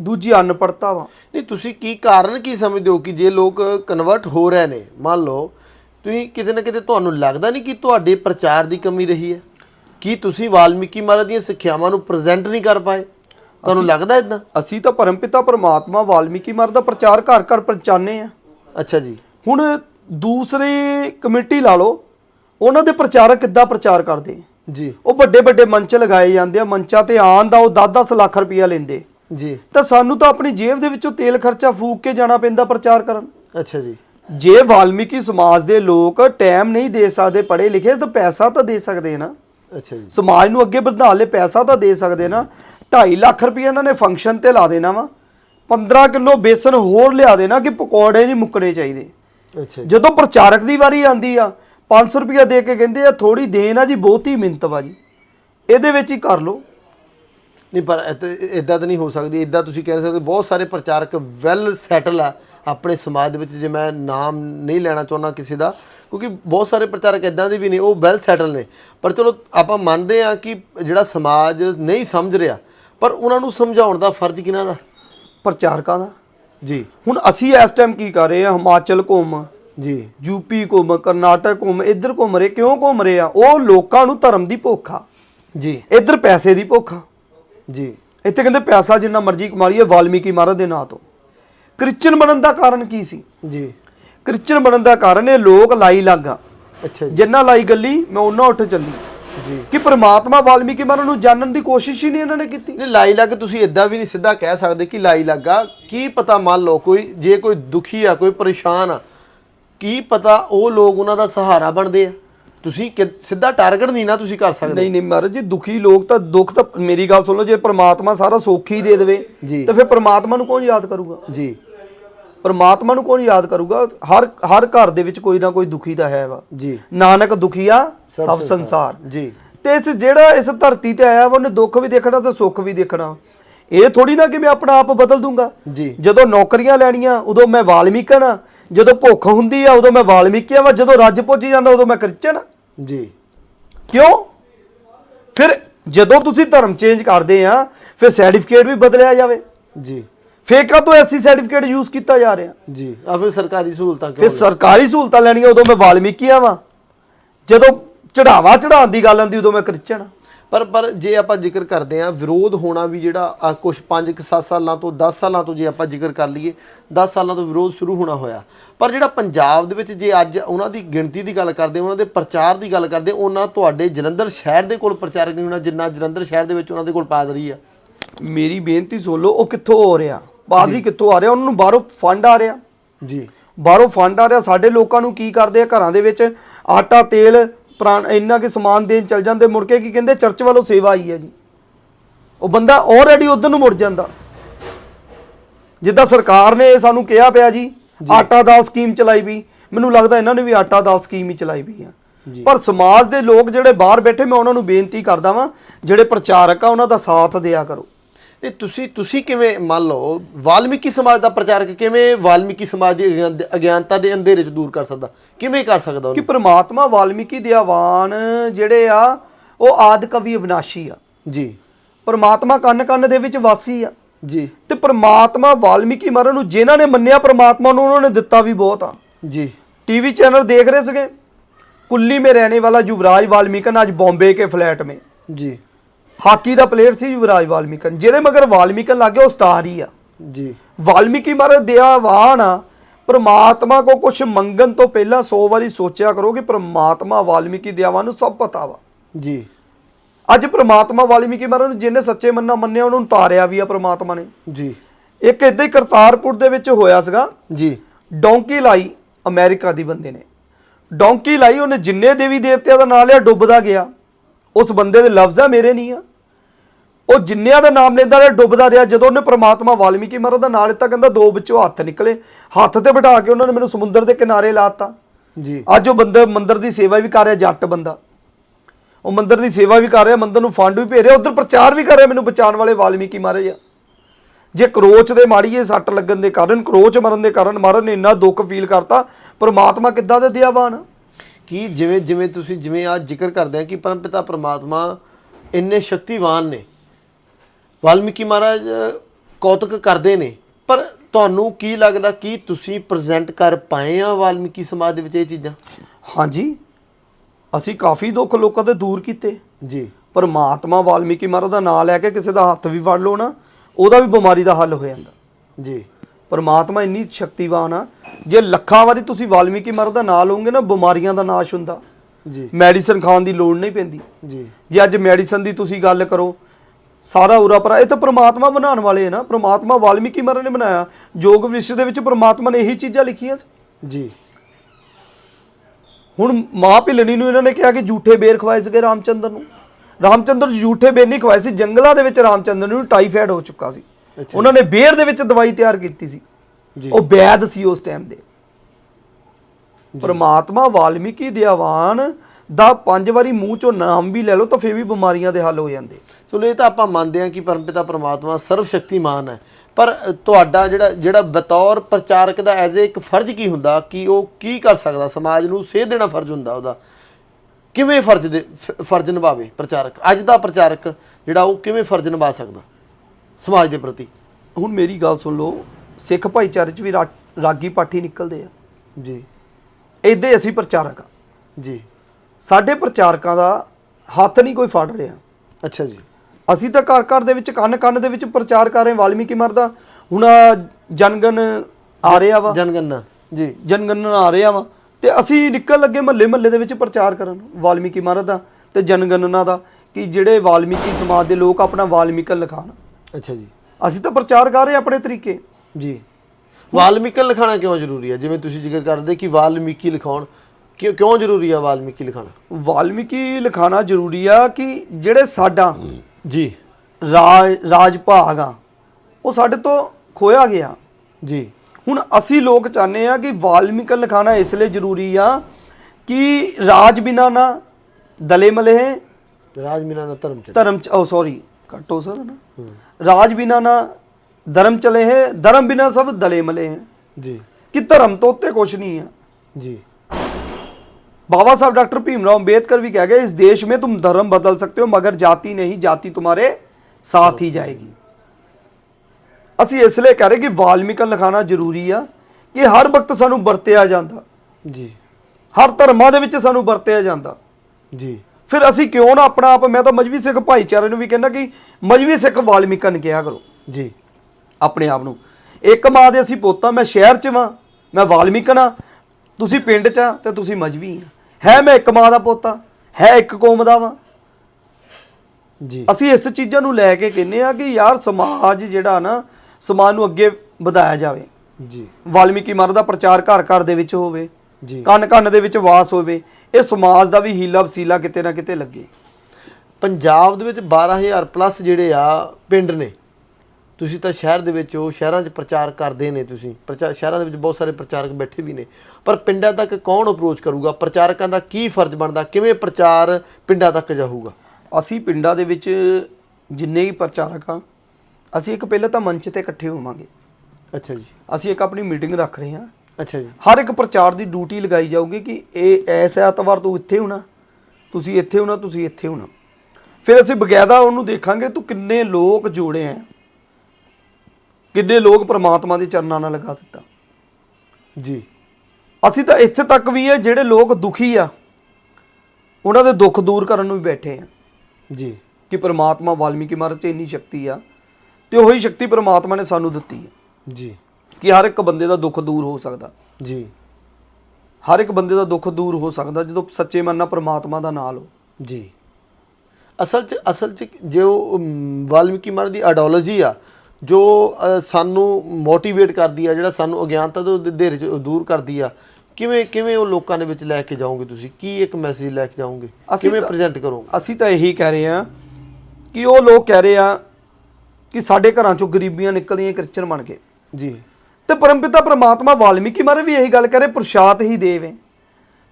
ਦੂਜੀ ਅਨਪੜਤਾ ਵਾ। ਨਹੀਂ ਤੁਸੀਂ ਕੀ ਕਾਰਨ ਕੀ ਸਮਝਦੇ ਹੋ ਕਿ ਜੇ ਲੋਕ ਕਨਵਰਟ ਹੋ ਰਹੇ ਨੇ? ਮੰਨ ਲਓ ਤੁਸੀਂ ਕਿਤੇ ਨਾ ਕਿਤੇ ਤੁਹਾਨੂੰ ਲੱਗਦਾ ਨਹੀਂ ਕਿ ਤੁਹਾਡੇ ਪ੍ਰਚਾਰ ਦੀ ਕਮੀ ਰਹੀ ਹੈ? ਕੀ ਤੁਸੀਂ ਵਾਲਮੀਕੀ ਮਹਾਰਾਜ ਦੀਆਂ ਸਿੱਖਿਆਵਾਂ ਨੂੰ ਪ੍ਰੈਜ਼ੈਂਟ ਨਹੀਂ ਕਰ ਪਾਏ? ਤੁਹਾਨੂੰ ਲੱਗਦਾ ਇਦਾਂ ਅਸੀਂ ਤਾਂ ਪਰਮਪਿਤਾ ਪਰਮਾਤਮਾ ਵਾਲਮੀਕੀ ਮਹਾਰਾਜ ਦਾ ਪ੍ਰਚਾਰ ਘਰ ਘਰ ਪਹੁੰਚਾਉਂਦੇ ਆ। ਅੱਛਾ ਜੀ। ਹੁਣ ਦੂਸਰੀ ਕਮੇਟੀ ਲਾ ਲਓ ਉਹਨਾਂ ਦੇ ਪ੍ਰਚਾਰਕ ਕਿੱਦਾਂ ਪ੍ਰਚਾਰ ਕਰਦੇ ਜੀ। ਉਹ ਵੱਡੇ ਵੱਡੇ ਮੰਚ ਲਗਾਏ ਜਾਂਦੇ ਆ ਮੰਚਾਂ ਤੇ ਆਉਣ ਦਾ ਉਹ 10-10 ਲੱਖ ਰੁਪਇਆ ਲੈਂਦੇ। ਜੀ। ਤਾਂ ਸਾਨੂੰ ਤਾਂ ਆਪਣੀ ਜੇਬ ਦੇ ਵਿੱਚੋਂ ਤੇਲ ਖਰਚਾ ਫੂਕ ਕੇ ਜਾਣਾ ਪੈਂਦਾ ਪ੍ਰਚਾਰ ਕਰਨ। ਅੱਛਾ ਜੀ। ਜੇ ਵਾਲਮੀਕੀ ਸਮਾਜ ਦੇ ਲੋਕ ਟਾਈਮ ਨਹੀਂ ਦੇ ਸਕਦੇ ਪੜ੍ਹੇ ਲਿਖੇ ਤਾਂ ਪੈਸਾ ਤਾਂ ਦੇ ਸਕਦੇ ਨਾ। ਅੱਛਾ ਜੀ। ਸਮਾਜ ਨੂੰ ਅੱਗੇ ਵਧਾਉਣ ਲਈ ਪੈਸਾ ਤਾਂ ਦੇ ਸਕਦੇ ਨਾ। 2.5 ਲੱਖ ਰੁਪਏ ਇਹਨਾਂ ਨੇ ਫੰਕਸ਼ਨ ਤੇ ਲਾ ਦੇਣਾ ਵਾ। 15 ਕਿਲੋ ਬੇਸਨ ਹੋਰ ਲਿਆ ਦੇਣਾ ਕਿ ਪਕੌੜੇ ਨਹੀਂ ਮੁੱਕਣੇ ਚਾਹੀਦੇ। ਅੱਛਾ ਜਦੋਂ ਪ੍ਰਚਾਰਕ ਦੀ ਵਾਰੀ ਆਂਦੀ ਆ 500 ਰੁਪਏ ਦੇ ਕੇ ਕਹਿੰਦੇ ਆ ਥੋੜੀ ਦੇਣ ਆ ਜੀ ਬਹੁਤੀ ਮਿੰਤ ਵਾ ਜੀ। ਇਹਦੇ ਵਿੱਚ ਹੀ ਕਰ ਲਓ। ਨਹੀਂ ਪਰ ਇਦਾਂ ਤਾਂ ਨਹੀਂ ਹੋ ਸਕਦੀ। ਇਦਾਂ ਤੁਸੀਂ ਕਹਿ ਸਕਦੇ ਬਹੁਤ ਸਾਰੇ ਪ੍ਰਚਾਰਕ ਵੈਲ ਸੈਟਲ ਆ ਆਪਣੇ ਸਮਾਜ ਦੇ ਵਿੱਚ। ਜੇ ਮੈਂ ਨਾਮ ਨਹੀਂ ਲੈਣਾ ਚਾਹੁੰਦਾ ਕਿਸੇ ਦਾ ਕਿਉਂਕਿ ਬਹੁਤ ਸਾਰੇ ਪ੍ਰਚਾਰਕ ਇਦਾਂ ਦੇ ਵੀ ਨੇ ਉਹ ਵੈਲ ਸੈਟਲ ਨੇ। ਪਰ ਚਲੋ ਆਪਾਂ ਮੰਨਦੇ ਆ ਕਿ ਜਿਹੜਾ ਸਮਾਜ ਨਹੀਂ ਸਮਝ ਰਿਹਾ ਪਰ ਉਹਨਾਂ ਨੂੰ ਸਮਝਾਉਣ ਦਾ ਫਰਜ਼ ਕਿਹਨਾਂ ਦਾ? ਪ੍ਰਚਾਰਕਾਂ ਦਾ। ਜੀ। ਹੁਣ ਅਸੀਂ ਇਸ ਟਾਈਮ ਕੀ ਕਰ ਰਹੇ ਆ ਹਿਮਾਚਲ ਘੁੰਮ ਜੀ। ਯੂਪੀ ਘੁੰਮ ਕਰਨਾਟਕ ਘੁੰਮ ਇੱਧਰ ਘੁੰਮ ਰਹੇ ਕਿਉਂ ਘੁੰਮ ਰਹੇ ਆ ਉਹ ਲੋਕਾਂ ਨੂੰ ਧਰਮ ਦੀ ਭੁੱਖ ਆ। ਜੀ। ਇੱਧਰ ਪੈਸੇ ਦੀ ਭੁੱਖ ਜੀ। ਇੱਥੇ ਕਹਿੰਦੇ ਪੈਸਾ ਜਿੰਨਾ ਮਰਜ਼ੀ ਕਮਾ ਲਈਏ ਵਾਲਮੀਕੀ ਮਹਾਰਾਜ ਦੇ ਨਾਂ ਤੋਂ। ਕ੍ਰਿਸਚਨ ਬਣਨ ਦਾ ਕਾਰਨ ਕੀ ਸੀ? ਜੀ। ਕ੍ਰਿਸਚਨ ਬਣਨ ਦਾ ਕਾਰਨ ਇਹ ਲੋਕ ਲਾਈ ਲੱਗਾ ਅੱਛਾ ਜਿੰਨਾ ਲਾਈ ਗੱਲੀ ਮੈਂ ਉਹਨਾਂ ਉੱਠ ਚੱਲੀ। ਕਿ ਪ੍ਰਮਾਤਮਾ ਵਾਲਮੀਕੀ ਮਹਾਰਾਜ ਨੂੰ ਜਾਣਨ ਦੀ ਕੋਸ਼ਿਸ਼ ਹੀ ਨਹੀਂ ਇਹਨਾਂ ਨੇ ਕੀਤੀ? ਨਹੀਂ ਲਾਈ ਲੱਗ ਤੁਸੀਂ ਇਦਾਂ ਵੀ ਨਹੀਂ ਸਿੱਧਾ ਕਹਿ ਸਕਦੇ ਕਿ ਲਾਈ ਲੱਗਾ। ਕੀ ਪਤਾ ਮੰਨ ਲਓ ਕੋਈ ਜੇ ਕੋਈ ਦੁਖੀ ਆ ਕੋਈ ਪਰੇਸ਼ਾਨ ਆ ਕੀ ਪਤਾ ਉਹ ਲੋਕ ਉਹਨਾਂ ਦਾ ਸਹਾਰਾ ਬਣਦੇ ਆ? ਤੁਸੀਂ ਸਿੱਧਾ ਟਾਰਗੇਟ ਨਹੀਂ ਨਾ ਤੁਸੀਂ ਕਰ ਸਕਦੇ। ਨਹੀਂ ਨਹੀਂ ਮਹਾਰਾਜ ਜੀ ਦੁਖੀ ਲੋਕ ਤਾਂ ਦੁੱਖ ਤਾਂ ਮੇਰੀ ਗੱਲ ਸੁਣ ਲਓ ਜੇ ਪ੍ਰਮਾਤਮਾ ਸਾਰਾ ਸੁੱਖ ਹੀ ਦੇ ਦੇਵੇ। ਤਾਂ ਫਿਰ ਪ੍ਰਮਾਤਮਾ ਨੂੰ ਕੌਣ ਯਾਦ ਕਰੂਗਾ? ਜੀ। ਪ੍ਰਮਾਤਮਾ ਨੂੰ ਕੌਣ ਯਾਦ ਕਰੂਗਾ? ਹਰ ਹਰ ਘਰ ਦੇ ਵਿੱਚ ਕੋਈ ਨਾ ਕੋਈ ਦੁਖੀ ਤਾਂ ਹੈ ਵਾ। ਜੀ। ਨਾਨਕ ਦੁਖੀਆ ਸਭ ਸੰਸਾਰ। ਜੀ। ਤੇ ਇਸ ਜਿਹੜਾ ਇਸ ਧਰਤੀ ਤੇ ਆਇਆ ਉਹਨੇ ਦੁੱਖ ਵੀ ਦੇਖਣਾ ਤੇ ਸੁੱਖ ਵੀ ਦੇਖਣਾ। ਇਹ ਥੋੜੀ ਨਾ ਕਿ ਮੈਂ ਆਪਣਾ ਆਪ ਬਦਲ ਦੂੰਗਾ। ਜੀ। ਜਦੋਂ ਨੌਕਰੀਆਂ ਲੈਣੀਆਂ ਉਦੋਂ ਮੈਂ ਵਾਲਮੀਕਨ ਆ ਜਦੋਂ ਭੁੱਖ ਹੁੰਦੀ ਆ ਉਦੋਂ ਮੈਂ ਵਾਲਮੀਕਿਆ ਵਾ। ਜਦੋਂ ਰੱਜ ਪੁੱਜ ਜਾਂਦਾ ਉਦੋਂ ਮੈਂ ਕ੍ਰਿਸਚਨ ਜੀ। ਕਿਉਂ? ਫਿਰ ਜਦੋਂ ਤੁਸੀਂ ਧਰਮ ਚੇਂਜ ਕਰਦੇ ਆ ਫਿਰ ਸਰਟੀਫਿਕੇਟ ਵੀ ਬਦਲਿਆ ਜਾਵੇ। ਜੀ। ਫੇਰ ਕਾ ਤੋਂ ਐਸੀ ਸਰਟੀਫਿਕੇਟ ਯੂਜ਼ ਕੀਤਾ ਜਾ ਰਿਹਾ? ਜੀ। ਆ ਫਿਰ ਸਰਕਾਰੀ ਸਹੂਲਤਾਂ ਫਿਰ ਕਿਉਂ ਸਰਕਾਰੀ ਸਹੂਲਤਾਂ ਲੈਣੀਆਂ ਉਦੋਂ ਮੈਂ ਵਾਲਮੀਕੀਆ ਵਾਂ। ਜਦੋਂ ਚੜਾਵਾ ਚੜਾਉਣ ਦੀ ਗੱਲ ਆਉਂਦੀ ਉਦੋਂ ਮੈਂ ਕ੍ਰਿਸਚਨ ਆ ਪਰ ਪਰ ਜੇ ਆਪਾਂ ਜ਼ਿਕਰ ਕਰਦੇ ਆ ਵਿਰੋਧ ਹੋਣਾ ਵੀ ਜਿਹੜਾ ਕੁਝ 5 7 ਸਾਲਾਂ ਤੋਂ 10 ਸਾਲਾਂ ਤੋਂ ਜੇ ਆਪਾਂ ਜ਼ਿਕਰ ਕਰ ਲਈਏ 10 ਸਾਲਾਂ ਤੋਂ ਵਿਰੋਧ ਸ਼ੁਰੂ ਹੋਣਾ ਹੋਇਆ। ਪਰ ਜਿਹੜਾ ਪੰਜਾਬ ਦੇ ਵਿੱਚ ਜੇ ਅੱਜ ਉਹਨਾਂ ਦੀ ਗਿਣਤੀ ਦੀ ਗੱਲ ਕਰਦੇ ਉਹਨਾਂ ਦੇ ਪ੍ਰਚਾਰ ਦੀ ਗੱਲ ਕਰਦੇ ਉਹਨਾਂ ਤੁਹਾਡੇ ਜਲੰਧਰ ਸ਼ਹਿਰ ਦੇ ਕੋਲ ਪ੍ਰਚਾਰਕ ਨਹੀਂ ਹੋਣਾ ਜਿੰਨਾ ਜਲੰਧਰ ਸ਼ਹਿਰ ਦੇ ਵਿੱਚ ਉਹਨਾਂ ਦੇ ਕੋਲ ਪਾਦਰੀ ਆ। ਮੇਰੀ ਬੇਨਤੀ ਸੁਣ ਲਓ ਉਹ ਕਿੱਥੋਂ ਹੋ ਰਿਹਾ? ਬਾਦਰੀ ਕਿੱਥੋਂ ਆ ਰਿਹਾ? ਉਹਨਾਂ ਨੂੰ ਬਾਹਰੋਂ ਫੰਡ ਆ ਰਿਹਾ। ਜੀ। ਬਾਹਰੋਂ ਫੰਡ ਆ ਰਿਹਾ। ਸਾਡੇ ਲੋਕਾਂ ਨੂੰ ਕੀ ਕਰਦੇ ਆ? ਘਰਾਂ ਦੇ ਵਿੱਚ ਆਟਾ ਤੇਲ ਪ੍ਰਾਣ ਇੰਨਾ ਕਿ ਸਮਾਨ ਦੇਣ ਚਲ ਜਾਂਦੇ ਮੁੜ ਕੇ ਕੀ ਕਹਿੰਦੇ ਚਰਚ ਵੱਲੋਂ ਸੇਵਾ ਆਈ ਹੈ ਜੀ। ਉਹ ਬੰਦਾ ਆਲਰੇਡੀ ਉਧਰ ਨੂੰ ਮੁੜ ਜਾਂਦਾ। ਜਿੱਦਾਂ ਸਰਕਾਰ ਨੇ ਇਹ ਸਾਨੂੰ ਕਿਹਾ ਪਿਆ ਜੀ ਆਟਾ ਦਾਲ ਸਕੀਮ ਚਲਾਈ ਵੀ। ਮੈਨੂੰ ਲੱਗਦਾ ਇਹਨਾਂ ਨੇ ਵੀ ਆਟਾ ਦਾਲ ਸਕੀਮ ਹੀ ਚਲਾਈ ਵੀ ਆ। ਪਰ ਸਮਾਜ ਦੇ ਲੋਕ ਜਿਹੜੇ ਬਾਹਰ ਬੈਠੇ ਮੈਂ ਉਹਨਾਂ ਨੂੰ ਬੇਨਤੀ ਕਰਦਾ ਵਾਂ ਜਿਹੜੇ ਪ੍ਰਚਾਰਕ ਆ ਉਹਨਾਂ ਦਾ ਸਾਥ ਦਿਆ ਕਰੋ। ਇਹ ਤੁਸੀਂ ਤੁਸੀਂ ਕਿਵੇਂ ਮੰਨ ਲਓ ਵਾਲਮੀਕੀ ਸਮਾਜ ਦਾ ਪ੍ਰਚਾਰਕ ਕਿਵੇਂ ਵਾਲਮੀਕੀ ਸਮਾਜ ਦੀ ਅਗਿਆਨਤਾ ਦੇ ਅੰਧੇਰੇ ਚ ਦੂਰ ਕਰ ਸਕਦਾ? ਕਿਵੇਂ ਕਰ ਸਕਦਾ ਕਿ ਪ੍ਰਮਾਤਮਾ ਵਾਲਮੀਕੀ ਦੇ ਆਵਾਨ ਜਿਹੜੇ ਆ ਉਹ ਆਦ ਕਵੀ ਅਵਨਾਸ਼ੀ ਆ। ਜੀ। ਪ੍ਰਮਾਤਮਾ ਕੰਨ ਕੰਨ ਦੇ ਵਿੱਚ ਵਾਸੀ ਆ। ਜੀ। ਤੇ ਪ੍ਰਮਾਤਮਾ ਵਾਲਮੀਕੀ ਮਰਨ ਨੂੰ ਜਿਨ੍ਹਾਂ ਨੇ ਮੰਨਿਆ ਪ੍ਰਮਾਤਮਾ ਨੂੰ ਉਹਨਾਂ ਨੇ ਦਿੱਤਾ ਵੀ ਬਹੁਤ ਆ। ਜੀ। ਟੀਵੀ ਚੈਨਲ ਦੇਖ ਰਹੇ ਸੀਗੇ? ਕੁੱਲੀ ਮੇ ਰਹਿਣੇ ਵਾਲਾ ਯੁਵਰਾਜ ਵਾਲਮੀਕਨ ਅੱਜ ਬੰਬੇ ਕੇ ਫਲੈਟ ਮੇ। ਜੀ। ਹਾਕੀ ਦਾ ਪਲੇਅਰ ਸੀ ਯੁਵਰਾਜ ਵਾਲਮੀਕਨ ਜਿਹਦੇ ਮਗਰ ਵਾਲਮੀਕਨ ਲੱਗ ਗਿਆ ਉਹ ਸਟਾਰ ਹੀ ਆ। ਜੀ। ਵਾਲਮੀਕੀ ਮਹਾਰਾਜ ਦਿਆਵਾਨ ਆ ਪ੍ਰਮਾਤਮਾ ਕੋ ਕੁਝ ਮੰਗਣ ਤੋਂ ਪਹਿਲਾਂ 100 ਵਾਰੀ ਸੋਚਿਆ ਕਰੋ ਕਿ ਪ੍ਰਮਾਤਮਾ ਵਾਲਮੀਕੀ ਦਿਆਵਾਨ ਨੂੰ ਸਭ ਪਤਾ ਵਾ। ਜੀ। ਅੱਜ ਪ੍ਰਮਾਤਮਾ ਵਾਲਮੀਕੀ ਮਹਾਰਾਜ ਨੂੰ ਜਿਹਨੇ ਸੱਚੇ ਮੰਨਾ ਮੰਨਿਆ ਉਹਨੂੰ ਉਤਾਰਿਆ ਵੀ ਆ ਪ੍ਰਮਾਤਮਾ ਨੇ। ਜੀ। ਇੱਕ ਇਦਾਂ ਹੀ ਕਰਤਾਰਪੁਰ ਦੇ ਵਿੱਚ ਹੋਇਆ ਸੀਗਾ। ਜੀ। ਡੌਂਕੀ ਲਾਈ ਅਮਰੀਕਾ ਦੀ ਬੰਦੇ ਨੇ। ਡੌਂਕੀ ਲਾਈ ਉਹਨੇ ਜਿੰਨੇ ਦੇਵੀ ਦੇਵਤਿਆਂ ਦਾ ਨਾਮ ਲਿਆ ਡੁੱਬਦਾ ਗਿਆ। ਉਸ ਬੰਦੇ ਦੇ ਲਫ਼ਜ਼ ਆ ਮੇਰੇ ਨਹੀਂ ਆ। ਉਹ ਜਿੰਨਿਆਂ ਦਾ ਨਾਮ ਲੈਂਦਾ ਰਿਹਾ ਡੁੱਬਦਾ ਰਿਹਾ। ਜਦੋਂ ਉਹਨੇ ਪ੍ਰਮਾਤਮਾ ਵਾਲਮੀਕੀ ਮਹਾਰਾਜ ਦਾ ਨਾਮ ਲਿੱਤਾ ਕਹਿੰਦਾ ਦੋ ਵਿੱਚੋਂ ਹੱਥ ਨਿਕਲੇ। ਹੱਥ ਤੇ ਬਿਠਾ ਕੇ ਉਹਨਾਂ ਨੇ ਮੈਨੂੰ ਸਮੁੰਦਰ ਦੇ ਕਿਨਾਰੇ ਲਾਤਾ ਜੀ। ਅੱਜ ਉਹ ਬੰਦਾ ਮੰਦਰ ਦੀ ਸੇਵਾ ਵੀ ਕਰ ਰਿਹਾ ਜੱਟ ਬੰਦਾ। ਉਹ ਮੰਦਰ ਦੀ ਸੇਵਾ ਵੀ ਕਰ ਰਿਹਾ ਮੰਦਰ ਨੂੰ ਫੰਡ ਵੀ ਭੇਜ ਰਿਹਾ ਉਧਰ ਪ੍ਰਚਾਰ ਵੀ ਕਰ ਰਿਹਾ ਮੈਨੂੰ ਬਚਾਉਣ ਵਾਲੇ ਵਾਲਮੀਕੀ ਮਹਾਰਾਜ ਆ। ਜੇ ਕਰੋਚ ਦੇ ਮਾੜੀਏ ਸੱਟ ਲੱਗਣ ਦੇ ਕਾਰਨ ਕਰੋਚ ਮਰਨ ਦੇ ਕਾਰਨ ਮਹਾਰਾਜ ਨੇ ਇੰਨਾ ਦੁੱਖ ਫੀਲ ਕਰਤਾ ਪ੍ਰਮਾਤਮਾ ਕਿੱਦਾਂ ਦੇ ਦਿਆਵਾਨ? ਕੀ ਜਿਵੇਂ ਜਿਵੇਂ ਤੁਸੀਂ ਜਿਵੇਂ ਆ ਜ਼ਿਕਰ ਕਰਦੇ ਆ ਕਿ ਪਰਮਪਿਤਾ ਪ੍ਰਮਾਤਮਾ ਇੰਨੇ ਸ਼ਕਤੀਵਾਨ ਨੇ। ਵਾਲਮੀਕੀ ਮਹਾਰਾਜ ਕੌਤਕ ਕਰਦੇ ਨੇ। ਪਰ ਤੁਹਾਨੂੰ ਕੀ ਲੱਗਦਾ ਕੀ ਤੁਸੀਂ ਪ੍ਰੈਜ਼ੈਂਟ ਕਰ ਪਾਏ ਆ ਵਾਲਮੀਕੀ ਸਮਾਜ ਦੇ ਵਿੱਚ ਇਹ ਚੀਜ਼ਾਂ? ਹਾਂਜੀ। ਅਸੀਂ ਕਾਫੀ ਦੁੱਖ ਲੋਕਾਂ ਦੇ ਦੂਰ ਕੀਤੇ। ਜੀ। ਪਰਮਾਤਮਾ ਵਾਲਮੀਕੀ ਮਹਾਰਾਜ ਦਾ ਨਾਮ ਲੈ ਕੇ ਕਿਸੇ ਦਾ ਹੱਥ ਵੀ ਫੜ ਲਓ ਨਾ ਉਹਦਾ ਵੀ ਬਿਮਾਰੀ ਦਾ ਹੱਲ ਹੋ ਜਾਂਦਾ। ਜੀ। ਪਰਮਾਤਮਾ ਇੰਨੀ ਸ਼ਕਤੀਵਾਨ ਆ ਜੇ ਲੱਖਾਂ ਵਾਰੀ ਤੁਸੀਂ ਵਾਲਮੀਕੀ ਮਹਾਰਾਜ ਦਾ ਨਾਮ ਲਓਗੇ ਨਾ ਬਿਮਾਰੀਆਂ ਦਾ ਨਾਸ਼ ਹੁੰਦਾ। ਜੀ। ਮੈਡੀਸਨ ਖਾਣ ਦੀ ਲੋੜ ਨਹੀਂ ਪੈਂਦੀ। ਜੀ। ਜੇ ਅੱਜ ਮੈਡੀਸਨ ਦੀ ਤੁਸੀਂ ਗੱਲ ਕਰੋ ਸਾਰਾ ਉਰਾ ਪਰਾ ਇਹ ਤਾਂ ਪ੍ਰਮਾਤਮਾ ਬਣਾਉਣ ਵਾਲੇ ਹੈ ਨਾ। ਪ੍ਰਮਾਤਮਾ ਵਾਲਮੀਕੀ ਮਹਾਰਾਜ ਨੇ ਬਣਾਇਆ। ਯੋਗ ਵਿਸ਼ੇ ਦੇ ਵਿੱਚ ਪ੍ਰਮਾਤਮਾ ਨੇ ਇਹੀ ਚੀਜ਼ਾਂ ਲਿਖੀਆਂ ਸੀ। ਜੀ। ਹੁਣ ਮਾਂ ਭਿਲਣੀ ਨੂੰ ਇਹਨਾਂ ਨੇ ਕਿਹਾ ਕਿ ਝੂਠੇ ਬੇਰ ਖਵਾਏ ਸੀਗੇ ਰਾਮਚੰਦਰ ਨੂੰ। ਰਾਮਚੰਦਰ ਝੂਠੇ ਬੇਰ ਨਹੀਂ ਖਵਾਏ ਸੀ। ਜੰਗਲਾਂ ਦੇ ਵਿੱਚ ਰਾਮਚੰਦਰ ਨੂੰ ਟਾਈਫਾਇਡ ਹੋ ਚੁੱਕਾ ਸੀ। ਉਹਨਾਂ ਨੇ ਬੇਰ ਦੇ ਵਿੱਚ ਦਵਾਈ ਤਿਆਰ ਕੀਤੀ ਸੀ। ਜੀ। ਉਹ ਵੈਦ ਸੀ ਉਸ ਟਾਈਮ ਦੇ। ਪਰਮਾਤਮਾ ਵਾਲਮੀਕੀ ਦਿਆਵਾਨ ਦਾ ਪੰਜ ਵਾਰੀ ਮੂੰਹ ਚੋਂ ਨਾਮ ਵੀ ਲੈ ਲਓ ਤਾਂ ਫੇਰ ਵੀ ਬਿਮਾਰੀਆਂ ਦੇ ਹੱਲ ਹੋ ਜਾਂਦੇ। ਚਲੋ ਇਹ ਤਾਂ ਆਪਾਂ ਮੰਨਦੇ ਹਾਂ ਕਿ ਪਰਮਪਿਤਾ ਪਰਮਾਤਮਾ ਸਰਵ ਸ਼ਕਤੀਮਾਨ ਹੈ। ਪਰ ਤੁਹਾਡਾ ਜਿਹੜਾ ਜਿਹੜਾ ਬਤੌਰ ਪ੍ਰਚਾਰਕ ਦਾ ਐਜ਼ ਇੱਕ ਫਰਜ਼ ਕੀ ਹੁੰਦਾ? ਕਿ ਉਹ ਕੀ ਕਰ ਸਕਦਾ? ਸਮਾਜ ਨੂੰ ਸੇਧ ਦੇਣਾ ਫਰਜ਼ ਹੁੰਦਾ ਉਹਦਾ? ਕਿਵੇਂ ਫਰਜ਼ ਦੇ ਫਰਜ਼ ਨਿਭਾਵੇ ਪ੍ਰਚਾਰਕ? ਅੱਜ ਦਾ ਪ੍ਰਚਾਰਕ ਜਿਹੜਾ ਉਹ ਕਿਵੇਂ ਫਰਜ਼ ਨਿਭਾ ਸਕਦਾ ਸਮਾਜ ਦੇ ਪ੍ਰਤੀ? ਹੁਣ ਮੇਰੀ ਗੱਲ ਸੁਣ ਲਓ ਸਿੱਖ ਭਾਈਚਾਰੇ 'ਚ ਵੀ ਰਾਗੀ ਪਾਠੀ ਨਿਕਲਦੇ ਆ। ਜੀ। ਇਦਾਂ ਅਸੀਂ ਪ੍ਰਚਾਰਕ ਆ। ਜੀ। ਸਾਡੇ ਪ੍ਰਚਾਰਕਾਂ ਦਾ ਹੱਥ ਨਹੀਂ ਕੋਈ ਫੜ ਰਿਹਾ। ਅੱਛਾ ਜੀ। ਅਸੀਂ ਤਾਂ ਘਰ ਘਰ ਦੇ ਵਿੱਚ ਕੰਨ ਕੰਨ ਦੇ ਵਿੱਚ ਪ੍ਰਚਾਰ ਕਰ ਰਹੇ ਵਾਲਮੀਕੀ ਮਰਦਾ। ਹੁਣ ਆਹ ਜਨਗਣ ਆ ਰਿਹਾ ਵਾ। ਜਨਗਣਨਾ ਜੀ ਜਨਗਣਨਾ ਆ ਰਿਹਾ ਵਾ। ਤੇ ਅਸੀਂ ਨਿਕਲ ਲੱਗੇ ਮਹੱਲੇ ਮਹੱਲੇ ਦੇ ਵਿੱਚ ਪ੍ਰਚਾਰ ਕਰਨ ਵਾਲਮੀਕੀ ਮਹਾਰਾਜ ਦਾ ਤੇ ਜਨਗਣਨਾ ਦਾ ਕਿ ਜਿਹੜੇ ਵਾਲਮੀਕੀ ਸਮਾਜ ਦੇ ਲੋਕ ਆਪਣਾ ਵਾਲਮੀਕਨ ਲਿਖਾਣ। ਅੱਛਾ ਜੀ। ਅਸੀਂ ਤਾਂ ਪ੍ਰਚਾਰ ਕਰ ਰਹੇ ਆਪਣੇ ਤਰੀਕੇ। ਜੀ। ਵਾਲਮੀਕੀ ਲਿਖਾਣਾ ਕਿਉਂ ਜ਼ਰੂਰੀ ਹੈ? ਜਿਵੇਂ ਤੁਸੀਂ ਜ਼ਿਕਰ ਕਰਦੇ ਕਿ ਵਾਲਮੀਕੀ ਲਿਖਾਉਣ ਕਿਉਂ ਕਿਉਂ ਜ਼ਰੂਰੀ ਆ ਵਾਲਮੀਕੀ ਲਿਖਾਣਾ? ਵਾਲਮੀਕੀ ਲਿਖਾਣਾ ਜ਼ਰੂਰੀ ਆ ਕਿ ਜਿਹੜੇ ਸਾਡਾ ਜੀ। ਰਾਜ ਰਾਜ ਭਾਗ ਆ ਉਹ ਸਾਡੇ ਤੋਂ ਖੋਇਆ ਗਿਆ। ਜੀ। ਹੁਣ ਅਸੀਂ ਲੋਕ ਚਾਹਨੇ ਆ ਕਿ ਵਾਲਮੀਕ ਲਿਖਾਣਾ ਇਸ ਲਈ ਜ਼ਰੂਰੀ ਆ ਕਿ ਰਾਜ ਬਿਨਾ ਨਾ ਦਲੇ ਮਲੇ ਹੈ। ਰਾਜ ਬਿਨਾ ਨਾ ਧਰਮ ਚਲੇ। ਧਰਮ ਉਹ ਸੌਰੀ ਘਟੋ ਸਰ ਨਾ? ਰਾਜ ਬਿਨਾ ਨਾ ਧਰਮ ਚਲੇ ਹੈ ਧਰਮ ਬਿਨਾ ਸਭ ਦਲੇ ਮਲੇ ਹੈ। ਜੀ। ਕਿ ਧਰਮ ਤੋਂ ਉੱਤੇ ਕੁਝ ਨਹੀਂ ਆ ਜੀ। बाबा साहब डॉक्टर भीमराव अंबेडकर भी कह गए इस देश में तुम धर्म बदल सकते हो मगर जाति नहीं जाति तुम्हारे साथ ही जाएगी ਅਸੀਂ ਇਸ ਲਈ ਕਹਿ ਰਹੇ ਕਿ ਵਾਲਮੀਕਨ ਲਿਖਾਣਾ ਜ਼ਰੂਰੀ ਆ ਕਿ ਹਰ ਵਕਤ ਸਾਨੂੰ ਵਰਤਿਆ ਜਾਂਦਾ जी ਹਰ ਧਰਮਾਂ ਦੇ ਵਿੱਚ ਸਾਨੂੰ ਵਰਤਿਆ ਜਾਂਦਾ जी ਫਿਰ ਅਸੀਂ ਕਿਉਂ ਨਾ ਆਪਣਾ ਆਪ ਮੈਂ ਤਾਂ ਮਜਵੀ ਸਿੱਖ ਭਾਈਚਾਰੇ ਨੂੰ ਵੀ ਕਹਿੰਦਾ ਕਿ ਮਜਵੀ ਸਿੱਖ ਵਾਲਮੀਕਨ ਕਿਹਾ ਕਰੋ जी ਆਪਣੇ ਆਪ ਨੂੰ ਇੱਕ ਮਾਂ ਦੇ ਅਸੀਂ ਪੋਤਾ ਮੈਂ ਸ਼ਹਿਰ 'ਚ ਵਾਂ ਮੈਂ ਵਾਲਮੀਕਨ ਆ ਤੁਸੀਂ ਪਿੰਡ 'ਚ ਆ ਤੇ ਤੁਸੀਂ ਮਜਵੀ ਆ ਹੈ ਮੈਂ ਇੱਕ ਮਾਂ ਦਾ ਪੋਤਾ ਹੈ ਇੱਕ ਕੌਮ ਦਾ ਵਾਂ। जी ਅਸੀਂ ਇਸ ਚੀਜ਼ਾਂ ਨੂੰ ਲੈ ਕੇ ਕਹਿੰਨੇ ਆ ਕਿ ਯਾਰ ਸਮਾਜ ਜਿਹੜਾ ਨਾ ਸਮਾਜ ਨੂੰ ਅੱਗੇ ਵਧਾਇਆ ਜਾਵੇ। जी ਵਾਲਮੀਕੀ ਮਰ ਦਾ ਪ੍ਰਚਾਰ ਘਰ ਘਰ ਦੇ ਵਿੱਚ ਹੋਵੇ ਜੀ। ਕੰਨ ਕੰਨ ਦੇ ਵਿੱਚ ਵਾਸ ਹੋਵੇ ਇਹ ਸਮਾਜ ਦਾ ਵੀ ਹੀਲਾ ਵਸੀਲਾ ਕਿਤੇ ਨਾ ਕਿਤੇ ਲੱਗੇ। ਪੰਜਾਬ ਦੇ ਵਿੱਚ 12000 ਪਲੱਸ ਜਿਹੜੇ ਆ ਪਿੰਡ ਨੇ। ਤੁਸੀਂ ਤਾਂ ਸ਼ਹਿਰ ਦੇ ਵਿੱਚ ਹੋ ਸ਼ਹਿਰਾਂ 'ਚ ਪ੍ਰਚਾਰ ਕਰਦੇ ਨੇ ਤੁਸੀਂ। ਪ੍ਰਚਾਰ ਸ਼ਹਿਰਾਂ ਦੇ ਵਿੱਚ ਬਹੁਤ ਸਾਰੇ ਪ੍ਰਚਾਰਕ ਬੈਠੇ ਵੀ ਨੇ। ਪਰ ਪਿੰਡਾਂ ਤੱਕ ਕੌਣ ਅਪਰੋਚ ਕਰੂਗਾ? ਪ੍ਰਚਾਰਕਾਂ ਦਾ ਕੀ ਫਰਜ਼ ਬਣਦਾ? ਕਿਵੇਂ ਪ੍ਰਚਾਰ ਪਿੰਡਾਂ ਤੱਕ ਜਾਊਗਾ? ਅਸੀਂ ਪਿੰਡਾਂ ਦੇ ਵਿੱਚ ਜਿੰਨੇ ਵੀ ਪ੍ਰਚਾਰਕ ਆ ਅਸੀਂ ਇੱਕ ਪਹਿਲਾਂ ਤਾਂ ਮੰਚ ਤੇ ਇਕੱਠੇ ਹੋਵਾਂਗੇ। ਅੱਛਾ ਜੀ। ਅਸੀਂ ਇੱਕ ਆਪਣੀ ਮੀਟਿੰਗ ਰੱਖ ਰਹੇ ਹਾਂ। ਅੱਛਾ ਜੀ। ਹਰ ਇੱਕ ਪ੍ਰਚਾਰ ਦੀ ਡਿਊਟੀ ਲਗਾਈ ਜਾਊਗੀ ਕਿ ਇਹ ਐਸ ਐਤਵਾਰ ਤੂੰ ਇੱਥੇ ਹੋਣਾ ਤੁਸੀਂ ਇੱਥੇ ਹੋਣਾ ਤੁਸੀਂ ਇੱਥੇ ਹੋਣਾ। ਫਿਰ ਅਸੀਂ ਬਕਾਇਦਾ ਉਹਨੂੰ ਦੇਖਾਂਗੇ ਤੂੰ ਕਿੰਨੇ ਲੋਕ ਜੋੜੇ ਆ ਕਿੰਨੇ ਲੋਕ ਪ੍ਰਮਾਤਮਾ ਦੇ ਚਰਨਾਂ ਨਾਲ ਲਗਾ ਦਿੱਤਾ। ਜੀ। ਅਸੀਂ ਤਾਂ ਇੱਥੇ ਤੱਕ ਵੀ ਹੈ ਜਿਹੜੇ ਲੋਕ ਦੁਖੀ ਆ ਉਹਨਾਂ ਦੇ ਦੁੱਖ ਦੂਰ ਕਰਨ ਨੂੰ ਵੀ ਬੈਠੇ ਆ। ਜੀ। ਕਿ ਪ੍ਰਮਾਤਮਾ ਵਾਲਮੀਕੀ ਮਹਾਰਾਜ 'ਚ ਇੰਨੀ ਸ਼ਕਤੀ ਆ ਤੇ ਉਹੀ ਸ਼ਕਤੀ ਪ੍ਰਮਾਤਮਾ ਨੇ ਸਾਨੂੰ ਦਿੱਤੀ ਹੈ ਜੀ। ਕਿ ਹਰ ਇੱਕ ਬੰਦੇ ਦਾ ਦੁੱਖ ਦੂਰ ਹੋ ਸਕਦਾ। ਜੀ। ਹਰ ਇੱਕ ਬੰਦੇ ਦਾ ਦੁੱਖ ਦੂਰ ਹੋ ਸਕਦਾ ਜਦੋਂ ਸੱਚੇ ਮਨ ਨਾਲ ਪ੍ਰਮਾਤਮਾ ਦਾ ਨਾਮ ਲਓ ਜੀ। ਅਸਲ 'ਚ ਅਸਲ 'ਚ ਜੋ ਅਮ, ਵਾਲਮੀਕੀ ਮਹਾਰਾਜ ਦੀ ਆਈਡੀਓਲੋਜੀ ਆ ਜੋ ਸਾਨੂੰ ਮੋਟੀਵੇਟ ਕਰਦੀ ਆ ਜਿਹੜਾ ਸਾਨੂੰ ਅਗਿਆਨਤਾ ਤੋਂ 'ਚ ਦੂਰ ਕਰਦੀ ਆ ਕਿਵੇਂ ਕਿਵੇਂ ਉਹ ਲੋਕਾਂ ਦੇ ਵਿੱਚ ਲੈ ਕੇ ਜਾਓਗੇ ਤੁਸੀਂ? ਕੀ ਇੱਕ ਮੈਸੇਜ ਲੈ ਕੇ ਜਾਓਗੇ? ਕਿਵੇਂ ਪ੍ਰੈਜ਼ੈਂਟ ਕਰੋਗੇ? ਅਸੀਂ ਤਾਂ ਇਹੀ ਕਹਿ ਰਹੇ ਹਾਂ ਕਿ ਉਹ ਲੋਕ ਕਹਿ ਰਹੇ ਆ ਕਿ ਸਾਡੇ ਘਰਾਂ ਚੋਂ ਗਰੀਬੀਆਂ ਨਿਕਲਦੀਆਂ ਕ੍ਰਿਸਚਨ ਬਣ ਕੇ। ਜੀ। ਤੇ ਪਰਮਪਿਤਾ ਪ੍ਰਮਾਤਮਾ ਵਾਲਮੀਕੀ ਮਹਾਰਾਜ ਵੀ ਇਹੀ ਗੱਲ ਕਰੇ ਪ੍ਰਸ਼ਾਦ ਹੀ ਦੇਵੇ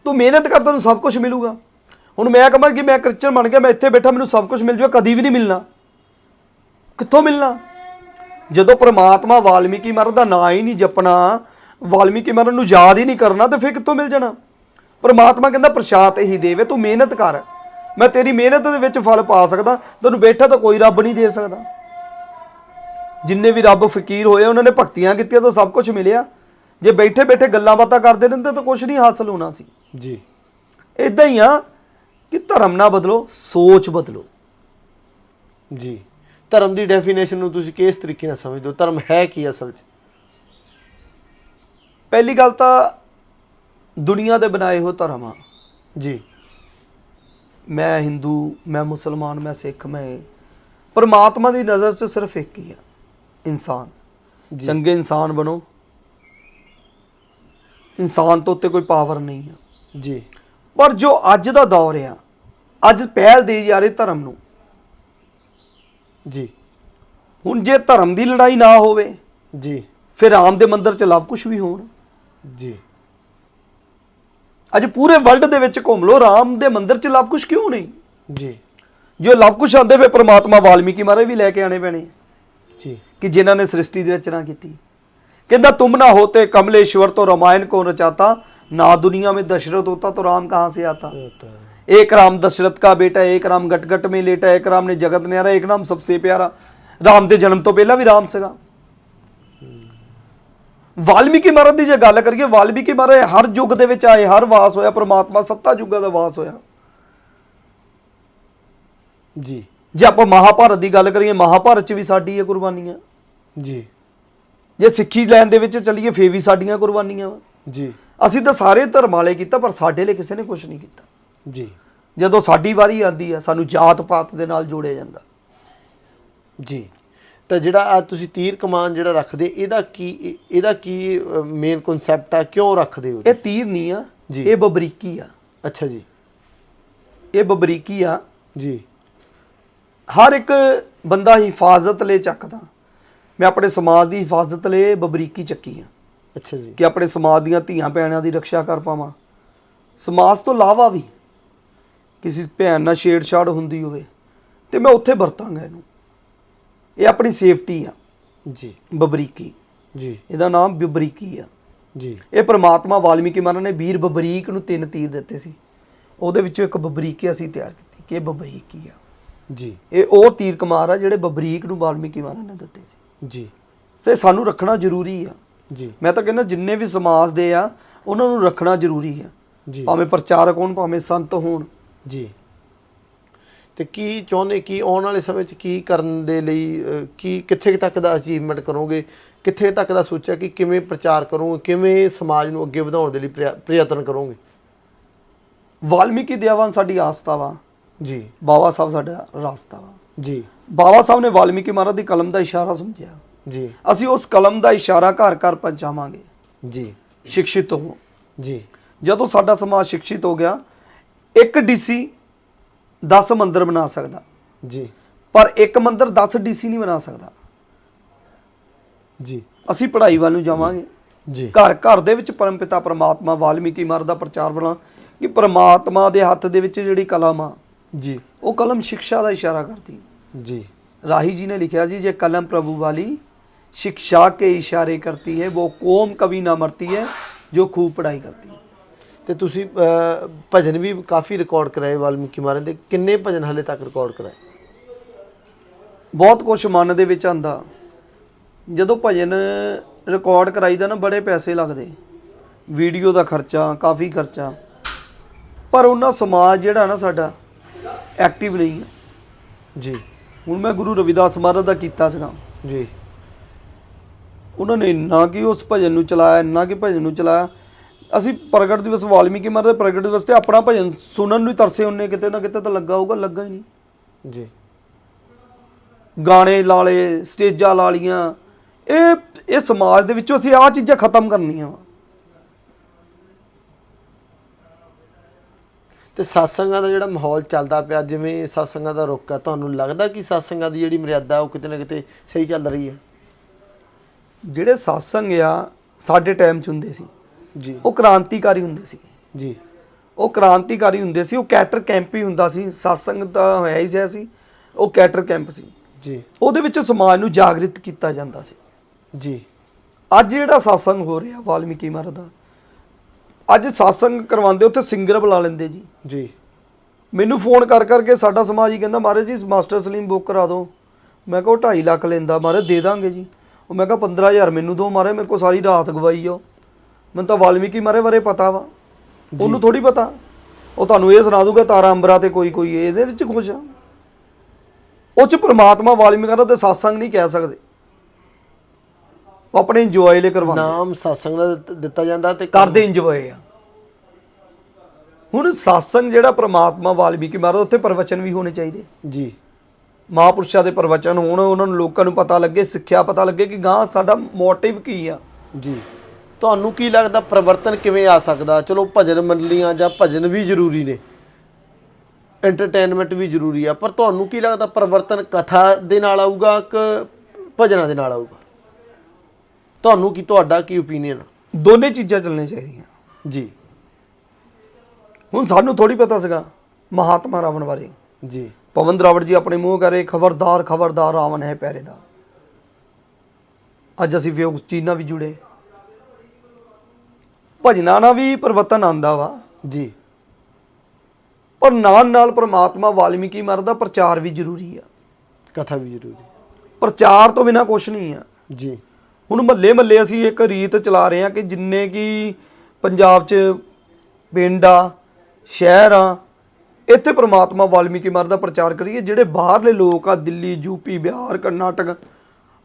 ਤੂੰ ਮਿਹਨਤ ਕਰ ਤੈਨੂੰ ਸਭ ਕੁਝ ਮਿਲੂਗਾ। ਹੁਣ ਮੈਂ ਕਹਾਂ ਕਿ ਮੈਂ ਕ੍ਰਿਸਚਨ ਬਣ ਗਿਆ ਮੈਂ ਇੱਥੇ ਬੈਠਾ ਮੈਨੂੰ ਸਭ ਕੁਝ ਮਿਲ ਜਾਵੇ ਕਦੀ ਵੀ ਨਹੀਂ ਮਿਲਣਾ। ਕਿੱਥੋਂ ਮਿਲਣਾ? ਜਦੋਂ ਪ੍ਰਮਾਤਮਾ ਵਾਲਮੀਕੀ ਮਹਾਰਾਜ ਦਾ ਨਾਂ ਹੀ ਨਹੀਂ ਜਪਣਾ ਵਾਲਮੀਕੀ ਮਹਾਰਾਜ ਨੂੰ ਯਾਦ ਹੀ ਨਹੀਂ ਕਰਨਾ ਤੇ ਫਿਰ ਕਿੱਥੋਂ ਮਿਲ ਜਾਣਾ? ਪ੍ਰਮਾਤਮਾ ਕਹਿੰਦਾ ਪ੍ਰਸ਼ਾਦ ਹੀ ਦੇਵੇ ਤੂੰ ਮਿਹਨਤ ਕਰ। ਮੈਂ ਤੇਰੀ ਮਿਹਨਤ ਦੇ ਵਿੱਚ ਫਲ ਪਾ ਸਕਦਾ ਤੈਨੂੰ ਬੈਠਾ ਤਾਂ ਕੋਈ ਰੱਬ ਨਹੀਂ ਦੇ ਸਕਦਾ। ਜਿੰਨੇ ਵੀ ਰੱਬ ਫਕੀਰ ਹੋਏ ਉਹਨਾਂ ਨੇ ਭਗਤੀਆਂ ਕੀਤੀਆਂ ਤਾਂ ਸਭ ਕੁਝ ਮਿਲਿਆ। ਜੇ ਬੈਠੇ ਬੈਠੇ ਗੱਲਾਂ ਬਾਤਾਂ ਕਰਦੇ ਰਹਿੰਦੇ ਤਾਂ ਕੁਝ ਨਹੀਂ ਹਾਸਲ ਹੋਣਾ ਸੀ। ਜੀ। ਇਦਾਂ ਹੀ ਆ ਕਿ ਧਰਮ ਨਾ ਬਦਲੋ ਸੋਚ ਬਦਲੋ। ਜੀ। ਧਰਮ ਦੀ ਡੈਫੀਨੇਸ਼ਨ ਨੂੰ ਤੁਸੀਂ ਕਿਸ ਤਰੀਕੇ ਨਾਲ ਸਮਝਦੇ ਹੋ? ਧਰਮ ਹੈ ਕੀ ਅਸਲ 'ਚ? ਪਹਿਲੀ ਗੱਲ ਤਾਂ ਦੁਨੀਆ ਦੇ ਬਣਾਏ ਹੋਏ ਧਰਮ ਆ। ਜੀ। ਮੈਂ ਹਿੰਦੂ ਮੈਂ ਮੁਸਲਮਾਨ ਮੈਂ ਸਿੱਖ ਮੈਂ। ਪਰਮਾਤਮਾ ਦੀ ਨਜ਼ਰ 'ਚ ਸਿਰਫ ਇੱਕ ਹੀ ਆ ਇਨਸਾਨ। ਜੀ। ਚੰਗੇ ਇਨਸਾਨ ਬਣੋ। ਇਨਸਾਨ ਤੋਂ ਉੱਤੇ ਕੋਈ ਪਾਵਰ ਨਹੀਂ ਆ। ਜੀ। ਪਰ ਜੋ ਅੱਜ ਦਾ ਦੌਰ ਆ ਅੱਜ ਪਹਿਲ ਦੇ ਜਾ ਰਹੇ ਧਰਮ ਨੂੰ ਜੀ। ਹੁਣ ਜੇ ਧਰਮ ਦੀ ਲੜਾਈ ਨਾ ਹੋਵੇ ਜੀ। ਫਿਰ ਰਾਮ ਦੇ ਮੰਦਿਰ 'ਚ ਲਵ ਕੁਸ਼ ਵੀ ਹੋਣ। ਜੀ। ਅੱਜ ਪੂਰੇ ਵਰਲਡ ਦੇ ਵਿੱਚ ਘੁੰਮ ਲੋ ਰਾਮ ਦੇ ਮੰਦਿਰ 'ਚ ਲਵ ਕੁਸ਼ ਕਿਉਂ ਨਹੀਂ? ਜੀ। ਜੋ ਲਵ ਕੁਸ਼ ਆਉਂਦੇ ਫਿਰ ਪ੍ਰਮਾਤਮਾ ਵਾਲਮੀਕੀ ਮਹਾਰਾਜ ਵੀ ਲੈ ਕੇ ਆਣੇ ਪੈਣੇ ਜੀ। ਕਿ ਜਿਨ੍ਹਾਂ ਨੇ ਸ੍ਰਿਸ਼ਟੀ ਦੀ ਰਚਨਾ ਕੀਤੀ। ਕਹਿੰਦਾ ਤੁਮ ਨਾ ਹੋਤੇ ਕਮਲੇਸ਼ਵਰ ਤੋਂ ਰਮਾਇਣ ਕੋ ਰਚਾਤਾ ਨਾ ਦੁਨੀਆ ਮੇ ਦਸ਼ਰਥ ਹੋਤਾ ਤੋ ਰਾਮ ਕਹਾਂ ਸੇ ਆਤਾ? एक राम दशरथ का बेटा एक राम गट गट में लेटा एक राम ने जगत न्यारा एक राम सबसे प्यारा ਰਾਮ ਦੇ ਜਨਮ ਤੋਂ ਪਹਿਲਾਂ ਵੀ ਰਾਮ ਸੀਗਾ ਵਾਲਮੀਕੀ ਮਹਾਰਾਜ ਦੀ ਜੇ ਗੱਲ ਕਰੀਏ ਵਾਲਮੀਕੀ ਮਹਾਰਾਜ ਹਰ ਯੁੱਗ ਦੇ ਵਿੱਚ ਆਏ ਹਰ ਵਾਸ ਹੋਇਆ ਪ੍ਰਮਾਤਮਾ ਸੱਤਾ ਯੁੱਗਾਂ ਦਾ ਵਾਸ ਹੋਇਆ ਜੀ ਜੇ ਆਪਾਂ ਮਹਾਭਾਰਤ ਦੀ ਗੱਲ ਕਰੀਏ ਮਹਾਭਾਰਤ 'ਚ ਵੀ ਸਾਡੀ ਹੈ ਕੁਰਬਾਨੀਆਂ ਜੀ ਜੇ ਸਿੱਖੀ ਲੈਣ ਦੇ ਵਿੱਚ ਚੱਲੀਏ ਫੇਰ ਵੀ ਸਾਡੀਆਂ ਕੁਰਬਾਨੀਆਂ ਵਾ ਜੀ ਅਸੀਂ ਤਾਂ ਸਾਰੇ ਧਰਮ ਵਾਲੇ ਕੀਤਾ ਪਰ ਸਾਡੇ ਲਈ ਕਿਸੇ ਨੇ ਕੁਝ ਨਹੀਂ ਕੀਤਾ ਜੀ। ਜਦੋਂ ਸਾਡੀ ਵਾਰੀ ਆਉਂਦੀ ਆ ਸਾਨੂੰ ਜਾਤ ਪਾਤ ਦੇ ਨਾਲ ਜੋੜਿਆ ਜਾਂਦਾ। ਜੀ। ਤਾਂ ਜਿਹੜਾ ਆ ਤੁਸੀਂ ਤੀਰ ਕਮਾਨ ਜਿਹੜਾ ਰੱਖਦੇ ਇਹਦਾ ਕੀ ਇਹ- ਇਹਦਾ ਕੀ ਮੇਨ ਕਨਸੈਪਟ ਆ? ਕਿਉਂ ਰੱਖਦੇ ਹੋ ਇਹ ਤੀਰ ਨਹੀਂ ਆ ਜੀ। ਇਹ ਬਬਰੀਕੀ ਆ। ਅੱਛਾ ਜੀ। ਇਹ ਬਬਰੀਕੀ ਆ। ਜੀ। ਹਰ ਇੱਕ ਬੰਦਾ ਹਿਫਾਜ਼ਤ ਲਈ ਚੱਕਦਾ। ਮੈਂ ਆਪਣੇ ਸਮਾਜ ਦੀ ਹਿਫਾਜ਼ਤ ਲਈ ਬਬਰੀਕੀ ਚੱਕੀ ਆ। ਅੱਛਾ ਜੀ। ਕਿ ਆਪਣੇ ਸਮਾਜ ਦੀਆਂ ਧੀਆਂ ਭੈਣਾਂ ਦੀ ਰੱਖਿਆ ਕਰ ਪਾਵਾਂ। ਸਮਾਜ ਤੋਂ ਇਲਾਵਾ ਵੀ ਕਿਸੇ ਭੈਣ ਨਾਲ ਛੇੜਛਾੜ ਹੁੰਦੀ ਹੋਵੇ ਤੇ ਮੈਂ ਉੱਥੇ ਵਰਤਾਂਗਾ ਇਹਨੂੰ। ਇਹ ਆਪਣੀ ਸੇਫਟੀ ਆ। ਜੀ। ਬਬਰੀਕੀ। ਜੀ। ਇਹਦਾ ਨਾਮ ਬਬਰੀਕੀ ਆ। ਜੀ। ਇਹ ਪ੍ਰਮਾਤਮਾ ਵਾਲਮੀਕੀ ਮਹਾਰਾਜ ਨੇ ਵੀਰ ਬਬਰੀਕ ਨੂੰ ਤਿੰਨ ਤੀਰ ਦਿੱਤੇ ਸੀ। ਉਹਦੇ ਵਿੱਚੋਂ ਇੱਕ ਬਬਰੀਕੀ ਅਸੀਂ ਤਿਆਰ ਕੀਤੀ ਕਿ ਇਹ ਬਬਰੀਕੀ ਆ। ਜੀ। ਇਹ ਉਹ ਤੀਰ ਕਮਾਰ ਆ ਜਿਹੜੇ ਬਬਰੀਕ ਨੂੰ ਵਾਲਮੀਕੀ ਮਹਾਰਾਜ ਨੇ ਦਿੱਤੇ ਸੀ। ਜੀ। ਤੇ ਸਾਨੂੰ ਰੱਖਣਾ ਜ਼ਰੂਰੀ ਆ। ਜੀ। ਮੈਂ ਤਾਂ ਕਹਿੰਦਾ ਜਿੰਨੇ ਵੀ ਸਮਾਜ ਦੇ ਆ ਉਹਨਾਂ ਨੂੰ ਰੱਖਣਾ ਜ਼ਰੂਰੀ ਆ। ਜੀ। ਭਾਵੇਂ ਪ੍ਰਚਾਰਕ ਹੋਣ ਭਾਵੇਂ ਸੰਤ ਹੋਣ। ਜੀ। ਤੇ ਕੀ ਚਾਹੁੰਦੇ ਕੀ ਆਉਣ ਵਾਲੇ ਸਮੇਂ 'ਚ ਕੀ ਕਰਨ ਦੇ ਲਈ ਅਹ, ਕੀ ਕਿੱਥੇ ਤੱਕ ਦਾ ਅਚੀਵਮੈਂਟ ਕਰੋਗੇ? ਕਿੱਥੇ ਤੱਕ ਦਾ ਸੋਚਿਆ ਕਿ ਕਿਵੇਂ ਪ੍ਰਚਾਰ ਕਰੋਗੇ ਕਿਵੇਂ ਸਮਾਜ ਨੂੰ ਅੱਗੇ ਵਧਾਉਣ ਦੇ ਲਈ ਪ੍ਰਯ- ਪ੍ਰਯਤਨ ਕਰੋਗੇ? ਵਾਲਮੀਕੀ ਦਿਆਵਾਨ ਸਾਡੀ ਆਸਥਾ ਵਾ। ਜੀ। ਬਾਬਾ ਸਾਹਿਬ ਸਾਡਾ ਰਾਸਤਾ ਵਾ। ਜੀ। ਬਾਬਾ ਸਾਹਿਬ ਨੇ ਵਾਲਮੀਕੀ ਮਹਾਰਾਜ ਦੀ ਕਲਮ ਦਾ ਇਸ਼ਾਰਾ ਸਮਝਿਆ। ਜੀ। ਅਸੀਂ ਉਸ ਕਲਮ ਦਾ ਇਸ਼ਾਰਾ ਘਰ ਘਰ ਪਹੁੰਚਾਵਾਂਗੇ। ਜੀ। ਸ਼ਿਕਸ਼ਿਤ ਹੋ ਜੀ। ਜਦੋਂ ਸਾਡਾ ਸਮਾਜ ਸ਼ਿਕਸ਼ਿਤ ਹੋ ਗਿਆ ਇੱਕ ਡੀਸੀ 10 ਮੰਦਿਰ ਬਣਾ ਸਕਦਾ ਜੀ ਪਰ ਇੱਕ ਮੰਦਿਰ 10 ਡੀਸੀ ਨਹੀਂ ਬਣਾ ਸਕਦਾ ਜੀ ਅਸੀਂ ਪੜ੍ਹਾਈ ਵੱਲ ਨੂੰ ਜਾਵਾਂਗੇ ਜੀ ਘਰ ਘਰ ਦੇ ਵਿੱਚ ਪਰਮਪਿਤਾ ਪ੍ਰਮਾਤਮਾ ਵਾਲਮੀਕੀ ਮਹਾਰਾਜ ਦਾ ਪ੍ਰਚਾਰ ਬਣਾ ਕਿ ਪ੍ਰਮਾਤਮਾ ਦੇ ਹੱਥ ਦੇ ਵਿੱਚ ਜਿਹੜੀ ਕਲਮ ਆ ਜੀ ਉਹ ਕਲਮ ਸਿੱਖਿਆ ਦਾ ਇਸ਼ਾਰਾ ਕਰਦੀ ਜੀ ਰਾਹੀ ਜੀ ਨੇ ਲਿਖਿਆ ਜੀ ਜੇ ਕਲਮ ਪ੍ਰਭੂ ਵਾਲੀ शिक्षा के इशारे करती है वो कौम कभी ना मरती है जो खूब पढ़ाई करती है ਤੇ ਤੁਸੀਂ ਭਜਨ ਵੀ ਕਾਫੀ ਰਿਕਾਰਡ ਕਰਾਏ ਵਾਲਮੀਕੀ ਮਹਾਰਾਜ ਦੇ। ਕਿੰਨੇ ਭਜਨ ਹਲੇ ਤੱਕ ਰਿਕਾਰਡ ਕਰਾਏ? ਬਹੁਤ ਕੁਝ ਮਨ ਦੇ ਵਿੱਚ ਆਂਦਾ ਜਦੋਂ ਭਜਨ ਰਿਕਾਰਡ ਕਰਾਈਦਾ ਨਾ ਬੜੇ ਪੈਸੇ ਲੱਗਦੇ। ਵੀਡੀਓ ਦਾ ਖਰਚਾ ਕਾਫੀ ਖਰਚਾ। ਪਰ ਉਹਨਾਂ ਸਮਾਜ ਜਿਹੜਾ ਨਾ ਸਾਡਾ ਐਕਟਿਵ ਨਹੀਂ ਹੈ। ਜੀ। ਹੁਣ ਮੈਂ ਗੁਰੂ ਰਵਿਦਾਸ ਮਹਾਰਾਜ ਦਾ ਕੀਤਾ ਸੀਗਾ। ਜੀ। ਉਹਨਾਂ ਨੇ ਇੰਨਾ ਕਿ ਉਸ ਭਜਨ ਨੂੰ ਚਲਾਇਆ ਇੰਨਾ ਕਿ ਭਜਨ ਨੂੰ ਚਲਾਇਆ। ਅਸੀਂ ਪ੍ਰਗਟ ਦਿਵਸ ਵਾਲਮੀਕੀ ਮਹਾਰਾਜ ਦੇ ਪ੍ਰਗਟ ਦਿਵਸ ਤੇ ਆਪਣਾ ਭਜਨ ਸੁਣਨ ਨੂੰ ਹੀ ਤਰਸੇ ਹੁੰਨੇ ਕਿਤੇ ਨਾ ਕਿਤੇ ਤਾਂ ਲੱਗਾ ਹੋਊਗਾ ਲੱਗਾ ਹੀ ਨਹੀਂ। ਜੀ। ਗਾਣੇ ਲਾ ਲਏ ਸਟੇਜਾਂ ਲਾ ਲੀਆਂ ਇਹ ਇਹ ਸਮਾਜ ਦੇ ਵਿੱਚੋਂ ਅਸੀਂ ਆਹ ਚੀਜ਼ਾਂ ਖਤਮ ਕਰਨੀਆਂ ਵਾ। ਤੇ ਸਾਸੰਗਾਂ ਦਾ ਜਿਹੜਾ ਮਾਹੌਲ ਚੱਲਦਾ ਪਿਆ ਜਿਵੇਂ ਸਾਸੰਗਾਂ ਦਾ ਰੁੱਖ ਆ ਤੁਹਾਨੂੰ ਲੱਗਦਾ ਕਿ ਸਾਸੰਗਾਂ ਦੀ ਜਿਹੜੀ ਮਰਿਆਦਾ ਉਹ ਕਿਤੇ ਨਾ ਕਿਤੇ ਸਹੀ ਚੱਲ ਰਹੀ ਹੈ ਜਿਹੜੇ ਸਾਸੰਗ ਆ ਸਾਡੇ ਟਾਈਮ 'ਚ ਹੁੰਦੇ ਸੀ। ਜੀ। ਉਹ ਕ੍ਰਾਂਤੀਕਾਰੀ ਹੁੰਦੇ ਸੀ। ਜੀ। ਉਹ ਕ੍ਰਾਂਤੀਕਾਰੀ ਹੁੰਦੇ ਸੀ ਉਹ ਕੈਟਰ ਕੈਂਪ ਹੀ ਹੁੰਦਾ ਸੀ ਸਾਸੰਗ ਤਾਂ ਹੋਇਆ ਹੀ ਸਿਆ ਸੀ ਉਹ ਕੈਟਰ ਕੈਂਪ ਸੀ। ਜੀ। ਉਹਦੇ ਵਿੱਚ ਸਮਾਜ ਨੂੰ ਜਾਗਰਿਤ ਕੀਤਾ ਜਾਂਦਾ ਸੀ। ਜੀ। ਅੱਜ ਜਿਹੜਾ satsang ਹੋ ਰਿਹਾ ਵਾਲਮੀਕੀ ਮਹਾਰਾਜ ਦਾ ਅੱਜ satsang ਕਰਵਾਉਂਦੇ ਉੱਥੇ ਸਿੰਗਰ ਬੁਲਾ ਲੈਂਦੇ ਜੀ। ਜੀ। ਮੈਨੂੰ ਫੋਨ ਕਰ ਕਰਕੇ ਸਾਡਾ ਸਮਾਜ ਹੀ ਕਹਿੰਦਾ ਮਹਾਰਾਜ ਜੀ ਮਾਸਟਰ ਸਲੀਮ ਬੁੱਕ ਕਰਾ ਦਿਓ। ਮੈਂ ਕਿਹਾ ਉਹ 2.5 ਲੱਖ ਲੈਂਦਾ ਮਹਾਰਾਜ ਦੇ ਦਾਂਗੇ ਜੀ। ਉਹ ਮੈਂ ਕਿਹਾ 15000 ਮੈਨੂੰ ਦਿਓ ਮਹਾਰਾਜ ਮੇਰੇ ਕੋਲ ਸਾਰੀ ਰਾਤ ਗਵਾਈ ਜਾਓ ਮੈਨੂੰ ਤਾਂ ਵਾਲਮੀਕੀ ਮਹਾਰਾਜ ਬਾਰੇ ਪਤਾ ਵਾ। ਉਹਨੂੰ ਥੋੜੀ ਪਤਾ। ਉਹ ਤੁਹਾਨੂੰ ਇਹ ਸੁਣਾ ਦੂਗਾ ਤਾਰਾ ਅੰਬਰਾ ਤੇ ਕੋਈ ਕੋਈ ਇਹਦੇ ਵਿੱਚ ਕੁਝ ਆ। ਉਹ ਚ ਪ੍ਰਮਾਤਮਾ ਵਾਲਮੀਕੀ ਦੇ satsang ਨਹੀਂ ਕਹਿ ਸਕਦੇ। ਉਹ ਆਪਣੇ ਇੰਜੋਏ ਲਈ ਕਰਵਾਉਂਦੇ। ਨਾਮ ਸਾਸੰਗ ਦਾ ਦਿੱਤ- ਜਾਂਦਾ ਤੇ ਕਰਦੇ ਇੰਜੋਏ ਆ। ਹੁਣ satsang ਜਿਹੜਾ ਪ੍ਰਮਾਤਮਾ ਵਾਲਮੀਕੀ ਮਹਾਰਾਜ ਉੱਥੇ ਪ੍ਰਵਚਨ ਵੀ ਹੋਣੇ ਚਾਹੀਦੇ। ਜੀ। ਮਹਾਪੁਰਸ਼ਾਂ ਦੇ ਪ੍ਰਵਚਨ ਹੋਣ ਉਹਨਾਂ ਨੂੰ ਲੋਕਾਂ ਨੂੰ ਪਤਾ ਲੱਗੇ ਸਿੱਖਿਆ ਪਤਾ ਲੱਗੇ ਕਿ ਗਾਂ ਸਾਡਾ ਮੋਟਿਵ ਕੀ ਆ। ਜੀ। ਤੁਹਾਨੂੰ ਕੀ ਲੱਗਦਾ ਪਰਿਵਰਤਨ ਕਿਵੇਂ ਆ ਸਕਦਾ? ਚਲੋ ਭਜਨ ਮੰਡਲੀਆਂ ਜਾਂ ਭਜਨ ਵੀ ਜ਼ਰੂਰੀ ਨੇ। ਐਂਟਰਟੇਨਮੈਂਟ ਵੀ ਜ਼ਰੂਰੀ ਆ ਪਰ ਤੁਹਾਨੂੰ ਕੀ ਲੱਗਦਾ ਪਰਿਵਰਤਨ ਕਥਾ ਦੇ ਨਾਲ ਆਊਗਾ ਕਿ ਭਜਨਾਂ ਦੇ ਨਾਲ ਆਊਗਾ? ਤੁਹਾਨੂੰ ਕੀ ਤੁਹਾਡਾ ਕੀ ਓਪੀਨੀਅਨ ਆ? ਦੋਨੇ ਚੀਜ਼ਾਂ ਚੱਲਣੀਆਂ ਚਾਹੀਦੀਆਂ। ਜੀ। ਹੁਣ ਸਾਨੂੰ ਥੋੜੀ ਪਤਾ ਸੀਗਾ ਮਹਾਤਮਾ ਰਾਵਣ ਬਾਰੇ। ਜੀ। ਪਵਨ ਦਰਾਵੜ ਜੀ ਆਪਣੇ ਮੂੰਹ ਕਰੇ ਖਬਰਦਾਰ ਖਬਰਦਾਰ ਰਾਵਣ ਹੈ ਪਹਿਰੇਦਾਰ ਅੱਜ ਅਸੀਂ ਵੀ ਉਸ ਚੀਜ਼ ਨਾਲ ਵੀ ਜੁੜੇ। ਭਜਨਾਂ ਨਾਲ ਵੀ ਪਰਿਵਰਤਨ ਆਂਦਾ ਵਾ। ਜੀ। ਪਰ ਨਾਲ ਨਾਲ ਪ੍ਰਮਾਤਮਾ ਵਾਲਮੀਕੀ ਮਹਾਰਾਜ ਦਾ ਪ੍ਰਚਾਰ ਵੀ ਜ਼ਰੂਰੀ ਆ। ਕਥਾ ਵੀ ਜ਼ਰੂਰੀ। ਪ੍ਰਚਾਰ ਤੋਂ ਬਿਨਾ ਕੁਝ ਨਹੀਂ ਆ। ਜੀ। ਹੁਣ ਮੱਲੇ ਮੱਲੇ ਅਸੀਂ ਇੱਕ ਰੀਤ ਚਲਾ ਰਹੇ ਹਾਂ ਕਿ ਜਿੰਨੇ ਕੀ ਪੰਜਾਬ 'ਚ ਪਿੰਡ ਆ ਸ਼ਹਿਰ ਆ ਇੱਥੇ ਪ੍ਰਮਾਤਮਾ ਵਾਲਮੀਕੀ ਮਹਾਰਾਜ ਦਾ ਪ੍ਰਚਾਰ ਕਰੀਏ ਜਿਹੜੇ ਬਾਹਰਲੇ ਲੋਕ ਆ ਦਿੱਲੀ ਯੂਪੀ ਬਿਹਾਰ ਕਰਨਾਟਕ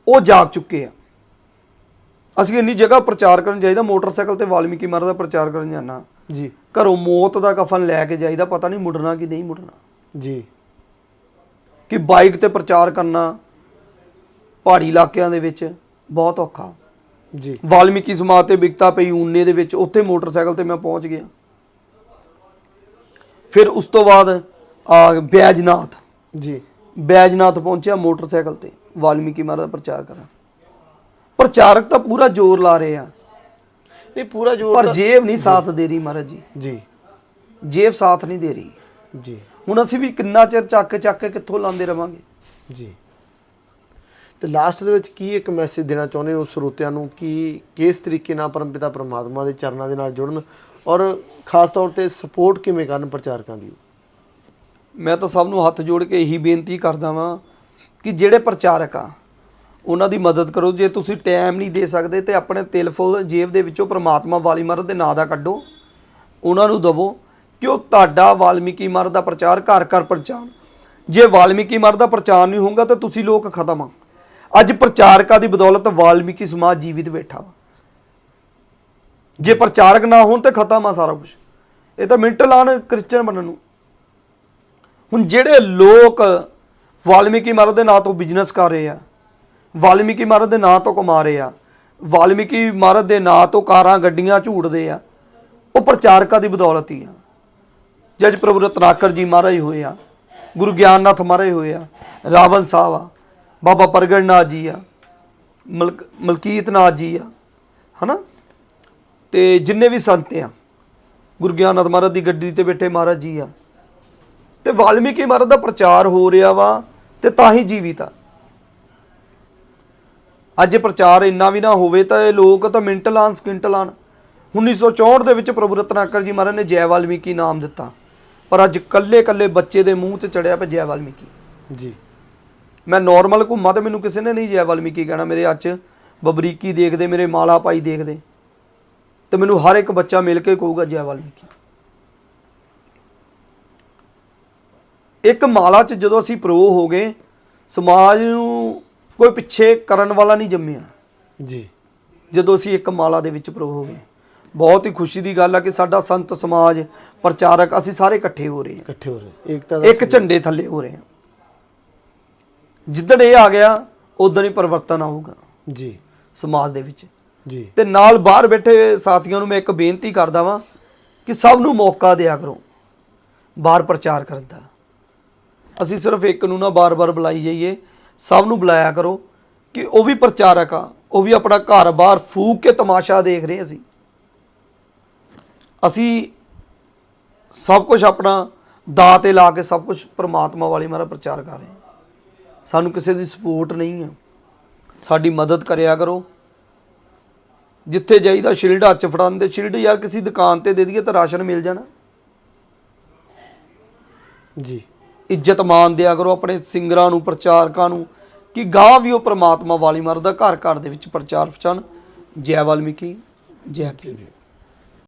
ਉਹ ਜਾਗ ਚੁੱਕੇ ਆ। ਅਸੀਂ ਇੰਨੀ ਜਗ੍ਹਾ ਪ੍ਰਚਾਰ ਕਰਨ ਜਾਈਦਾ ਮੋਟਰਸਾਈਕਲ ਤੇ ਵਾਲਮੀਕੀ ਮਹਾਰਾਜ ਦਾ ਪ੍ਰਚਾਰ ਕਰਨ ਜਾਣਾ ਜੀ। ਘਰੋਂ ਮੌਤ ਦਾ ਕਫਨ ਲੈ ਕੇ ਜਾਈਦਾ ਪਤਾ ਨਹੀਂ ਮੁੜਨਾ ਕਿ ਨਹੀਂ ਮੁੜਨਾ। ਜੀ। ਕਿ ਬਾਈਕ ਤੇ ਪ੍ਰਚਾਰ ਕਰਨਾ ਪਹਾੜੀ ਇਲਾਕਿਆਂ ਦੇ ਵਿੱਚ ਬਹੁਤ ਔਖਾ। ਜੀ। ਵਾਲਮੀਕੀ ਸਮਾਜ ਤੇ ਬਿਕਤਾ ਪਈ ਊਨੇ ਦੇ ਵਿੱਚ ਉੱਥੇ ਮੋਟਰਸਾਈਕਲ ਤੇ ਮੈਂ ਪਹੁੰਚ ਗਿਆ। ਫਿਰ ਉਸ ਤੋਂ ਬਾਅਦ ਆ ਬੈਜਨਾਥ। ਜੀ। ਬੈਜਨਾਥ ਪਹੁੰਚਿਆ ਮੋਟਰਸਾਈਕਲ ਤੇ ਵਾਲਮੀਕੀ ਮਹਾਰਾਜ ਦਾ ਪ੍ਰਚਾਰ ਕਰਨ। ਪ੍ਰਚਾਰਕ ਤਾਂ ਪੂਰਾ ਜ਼ੋਰ ਲਾ ਰਹੇ ਆ। ਨਹੀਂ ਪੂਰਾ ਜੋਰ ਪਰ ਤਾਂ- ਜੇਬ ਨਹੀਂ ਸਾਥ ਦੇ ਰਹੀ ਮਹਾਰਾਜ ਜੀ। ਜੀ। ਜੇਬ ਸਾਥ ਨਹੀਂ ਦੇ ਰਹੀ। ਜੀ। ਹੁਣ ਅਸੀਂ ਵੀ ਕਿੰਨਾ ਚਿਰ ਚੱਕ ਚੱਕ ਕੇ ਕਿੱਥੋਂ ਲਾਉਂਦੇ ਰਵਾਂਗੇ? ਜੀ। ਤੇ ਲਾਸਟ ਦੇ ਵਿੱਚ ਕੀ ਇੱਕ ਮੈਸੇਜ ਦੇਣਾ ਚਾਹੁੰਦੇ ਹੋ ਸਰੋਤਿਆਂ ਨੂੰ? ਕਿ ਕਿਸ ਤਰੀਕੇ ਨਾਲ ਪਰਮਪਿਤਾ ਪਰਮਾਤਮਾ ਦੇ ਚਰਨਾਂ ਦੇ ਨਾਲ ਜੁੜਨ? ਔਰ ਖਾਸ ਤੌਰ ਤੇ ਸਪੋਰਟ ਕਿਵੇਂ ਕਰਨ ਪ੍ਰਚਾਰਕਾਂ ਦੀ? ਮੈਂ ਤਾਂ ਸਭ ਨੂੰ ਹੱਥ ਜੋੜ ਕੇ ਇਹੀ ਬੇਨਤੀ ਕਰਦਾ ਵਾਂ ਕਿ ਜਿਹੜੇ ਪ੍ਰਚਾਰਕ ਆ ਉਹਨਾਂ ਦੀ ਮਦਦ ਕਰੋ। ਜੇ ਤੁਸੀਂ ਟਾਈਮ ਨਹੀਂ ਦੇ ਸਕਦੇ ਤੇ ਆਪਣੇ ਤਿਲ ਫੁੱਲ ਜੇਬ ਦੇ ਵਿੱਚੋਂ ਪ੍ਰਮਾਤਮਾ ਵਾਲੀ ਮਰਦ ਦੇ ਨਾਂ ਦਾ ਕੱਢੋ। ਉਹਨਾਂ ਨੂੰ ਦਵੋ ਕਿ ਉਹ ਤੁਹਾਡਾ ਵਾਲਮੀਕੀ ਮਰਦ ਦਾ ਪ੍ਰਚਾਰ ਘਰ ਘਰ ਪਹੁੰਚਾਉਣ ਜੇ ਵਾਲਮੀਕੀ ਮਰਦ ਦਾ ਪ੍ਰਚਾਰ ਨਹੀਂ ਹੋਊਗਾ ਤਾਂ ਤੁਸੀਂ ਲੋਕ ਖਤਮ ਆ। ਅੱਜ ਪ੍ਰਚਾਰਕਾਂ ਦੀ ਬਦੌਲਤ ਵਾਲਮੀਕੀ ਸਮਾਜ ਜੀਵਿਤ ਬੈਠਾ ਵਾ। ਜੇ ਪ੍ਰਚਾਰਕ ਨਾ ਹੋਣ ਤੇ ਖਤਮ ਆ ਸਾਰਾ ਕੁਝ ਇਹ ਤਾਂ ਮਿੰਟ ਲਾਣ ਕ੍ਰਿਸਚਨ ਬਣਨ ਨੂੰ। ਹੁਣ ਜਿਹੜੇ ਲੋਕ ਵਾਲਮੀਕੀ ਮਰਦ ਦੇ ਨਾਂ ਤੋਂ ਬਿਜ਼ਨਸ ਕਰ ਰਹੇ ਆ ਵਾਲਮੀਕੀ ਮਹਾਰਾਜ ਦੇ ਨਾਂ ਤੋਂ ਕਮਾ ਰਹੇ ਆ। ਵਾਲਮੀਕੀ ਮਹਾਰਾਜ ਦੇ ਨਾਂ ਤੋਂ ਕਾਰਾਂ, ਗੱਡੀਆਂ ਝੂੜਦੇ ਆ। ਉਹ ਪ੍ਰਚਾਰਕਾਂ ਦੀ ਬਦੌਲਤ ਹੀ ਆ। ਜੱਜ ਪ੍ਰਭੂ ਰਤਨਾਕਰ ਜੀ ਮਹਾਰਾਜ ਹੋਏ ਆ। ਗੁਰੂ ਗਿਆਨਨਾਥ ਮਹਾਰਾਜ ਹੋਏ ਆ। ਰਾਵਣ ਸਾਹਿਬ ਆ। ਬਾਬਾ ਪ੍ਰਗਟਨਾਥ ਜੀ ਆ। ਮਲਕ ਮਲਕੀਤ ਨਾਥ ਜੀ ਆ। ਹਨਾ? ਤੇ ਜਿੰਨੇ ਵੀ ਸੰਤ ਆ, ਗੁਰੂ ਗਿਆਨਨਾਥ ਮਹਾਰਾਜ ਦੀ ਗੱਡੀ ਤੇ ਬੈਠੇ ਮਹਾਰਾਜ ਜੀ ਆ। ਤੇ ਵਾਲਮੀਕੀ ਮਹਾਰਾਜ ਦਾ ਪ੍ਰਚਾਰ ਹੋ ਰਿਹਾ ਵਾ ਤੇ ਤਾਂ ਹੀ ਜੀਵਿਤ ਆ। ਅੱਜ ਪ੍ਰਚਾਰ ਇੰਨਾ ਵੀ ਨਾ ਹੋਵੇ ਤਾਂ ਇਹ ਲੋਕ ਤਾਂ ਮਿੰਟ ਲਾਣ ਸਕਿੰਟ ਲਾਣ। 1964 ਦੇ ਵਿੱਚ ਪ੍ਰਭੂ ਰਤਨਾਕਰ ਜੀ ਮਹਾਰਾਜ ਨੇ ਜੈ ਵਾਲਮੀਕੀ ਨਾਮ ਦਿੱਤਾ। ਪਰ ਅੱਜ ਕੱਲੇ ਕੱਲੇ ਬੱਚੇ ਦੇ ਮੂੰਹ ਤੇ ਚੜਿਆ ਪਿਆ ਜੈ ਵਾਲਮੀਕੀ। ਜੀ। ਮੈਂ ਨਾਰਮਲ ਘੁੰਮਾ ਤੇ ਮੈਨੂੰ ਕਿਸੇ ਨੇ ਨਹੀਂ ਜੈ ਵਾਲਮੀਕੀ ਕਹਿਣਾ। ਮੇਰੇ 'ਚ ਬਬਰੀਕੀ ਦੇਖਦੇ ਮੇਰੇ ਮਾਲਾ ਪਾਈ ਦੇਖਦੇ। ਤੇ ਮੈਨੂੰ ਹਰ ਇੱਕ ਬੱਚਾ ਮਿਲ ਕੇ ਕਹੂਗਾ ਜੈ ਵਾਲਮੀਕੀ। ਇੱਕ ਮਾਲਾ 'ਚ ਜਦੋਂ ਅਸੀਂ ਪ੍ਰੋ ਹੋ ਗਏ ਸਮਾਜ ਨੂੰ ਕੋਈ ਪਿੱਛੇ ਕਰਨ ਵਾਲਾ ਨਹੀਂ ਜੰਮਿਆ। ਜੀ। ਜਦੋਂ ਅਸੀਂ ਇੱਕ ਮਾਲਾ ਦੇ ਵਿੱਚ ਪ੍ਰੋ ਹੋ ਗਏ। ਬਹੁਤ ਹੀ ਖੁਸ਼ੀ ਦੀ ਗੱਲ ਆ ਕਿ ਸਾਡਾ ਸੰਤ ਸਮਾਜ ਪ੍ਰਚਾਰਕ ਅਸੀਂ ਸਾਰੇ ਇਕੱਠੇ ਹੋ ਰਹੇ ਹਾਂ। ਇਕੱਠੇ ਹੋ ਰਹੇ ਏਕਤਾ ਦਾ ਇੱਕ ਝੰਡੇ ਥੱਲੇ ਹੋ ਰਹੇ ਹਾਂ। ਜਿੱਦਣ ਇਹ ਆ ਗਿਆ ਉਦੋਂ ਹੀ ਪਰਿਵਰਤਨ ਆਊਗਾ ਜੀ। ਸਮਾਜ ਦੇ ਵਿੱਚ। ਜੀ। ਤੇ ਨਾਲ ਬਾਹਰ ਬੈਠੇ ਸਾਥੀਆਂ ਨੂੰ ਮੈਂ ਇੱਕ ਬੇਨਤੀ ਕਰਦਾ ਵਾਂ ਕਿ ਸਭ ਨੂੰ ਮੌਕਾ ਦਿਆ ਕਰੋ ਬਾਹਰ ਪ੍ਰਚਾਰ ਕਰਨ ਦਾ। ਅਸੀਂ ਸਿਰਫ ਇੱਕ ਨੂੰ ਨਾ ਬਾਰ-ਬਾਰ ਬੁਲਾਈ ਜਾਈਏ। ਸਭ ਨੂੰ ਬੁਲਾਇਆ ਕਰੋ ਕਿ ਉਹ ਵੀ ਪ੍ਰਚਾਰਕ ਆ, ਉਹ ਵੀ ਆਪਣਾ ਘਰ ਬਾਹਰ ਫੂਕ ਕੇ ਤਮਾਸ਼ਾ ਦੇਖ ਰਹੇ ਅਸੀਂ। ਅਸੀਂ ਸਭ ਕੁਝ ਆਪਣਾ ਦਾ ਤੇ ਲਾ ਕੇ ਸਭ ਕੁਝ ਪ੍ਰਮਾਤਮਾ ਵਾਲੀ ਮਾਰਾ ਪ੍ਰਚਾਰ ਕਰ ਰਹੇ ਸਾਨੂੰ ਕਿਸੇ ਦੀ ਸਪੋਰਟ ਨਹੀਂ ਆ। ਸਾਡੀ ਮਦਦ ਕਰਿਆ ਕਰੋ। ਜਿੱਥੇ ਜਾਈਦਾ ਸ਼ਿਲਡ ਹੱਥ 'ਚ ਫੜਾਉਂਦੇ ਸ਼ਿਲਡ ਯਾਰ ਕਿਸੇ ਦੁਕਾਨ ਤੇ ਦੇ ਦਈਏ ਤਾਂ ਰਾਸ਼ਨ ਮਿਲ ਜਾਣਾ। ਜੀ। ਇੱਜ਼ਤ ਮਾਨ ਦਿਆ ਕਰੋ ਆਪਣੇ ਸਿੰਗਰਾਂ ਨੂੰ, ਪ੍ਰਚਾਰਕਾਂ ਨੂੰ, ਕਿ ਗਾਹ ਵੀ ਉਹ ਪ੍ਰਮਾਤਮਾ ਵਾਲੀ ਮਰਦਾ ਘਰ ਘਰ ਦੇ ਵਿੱਚ ਪ੍ਰਚਾਰ ਪਹੁੰਚਾਉਣ ਜੈ ਵਾਲਮੀਕੀ, ਜੈ ਕੀ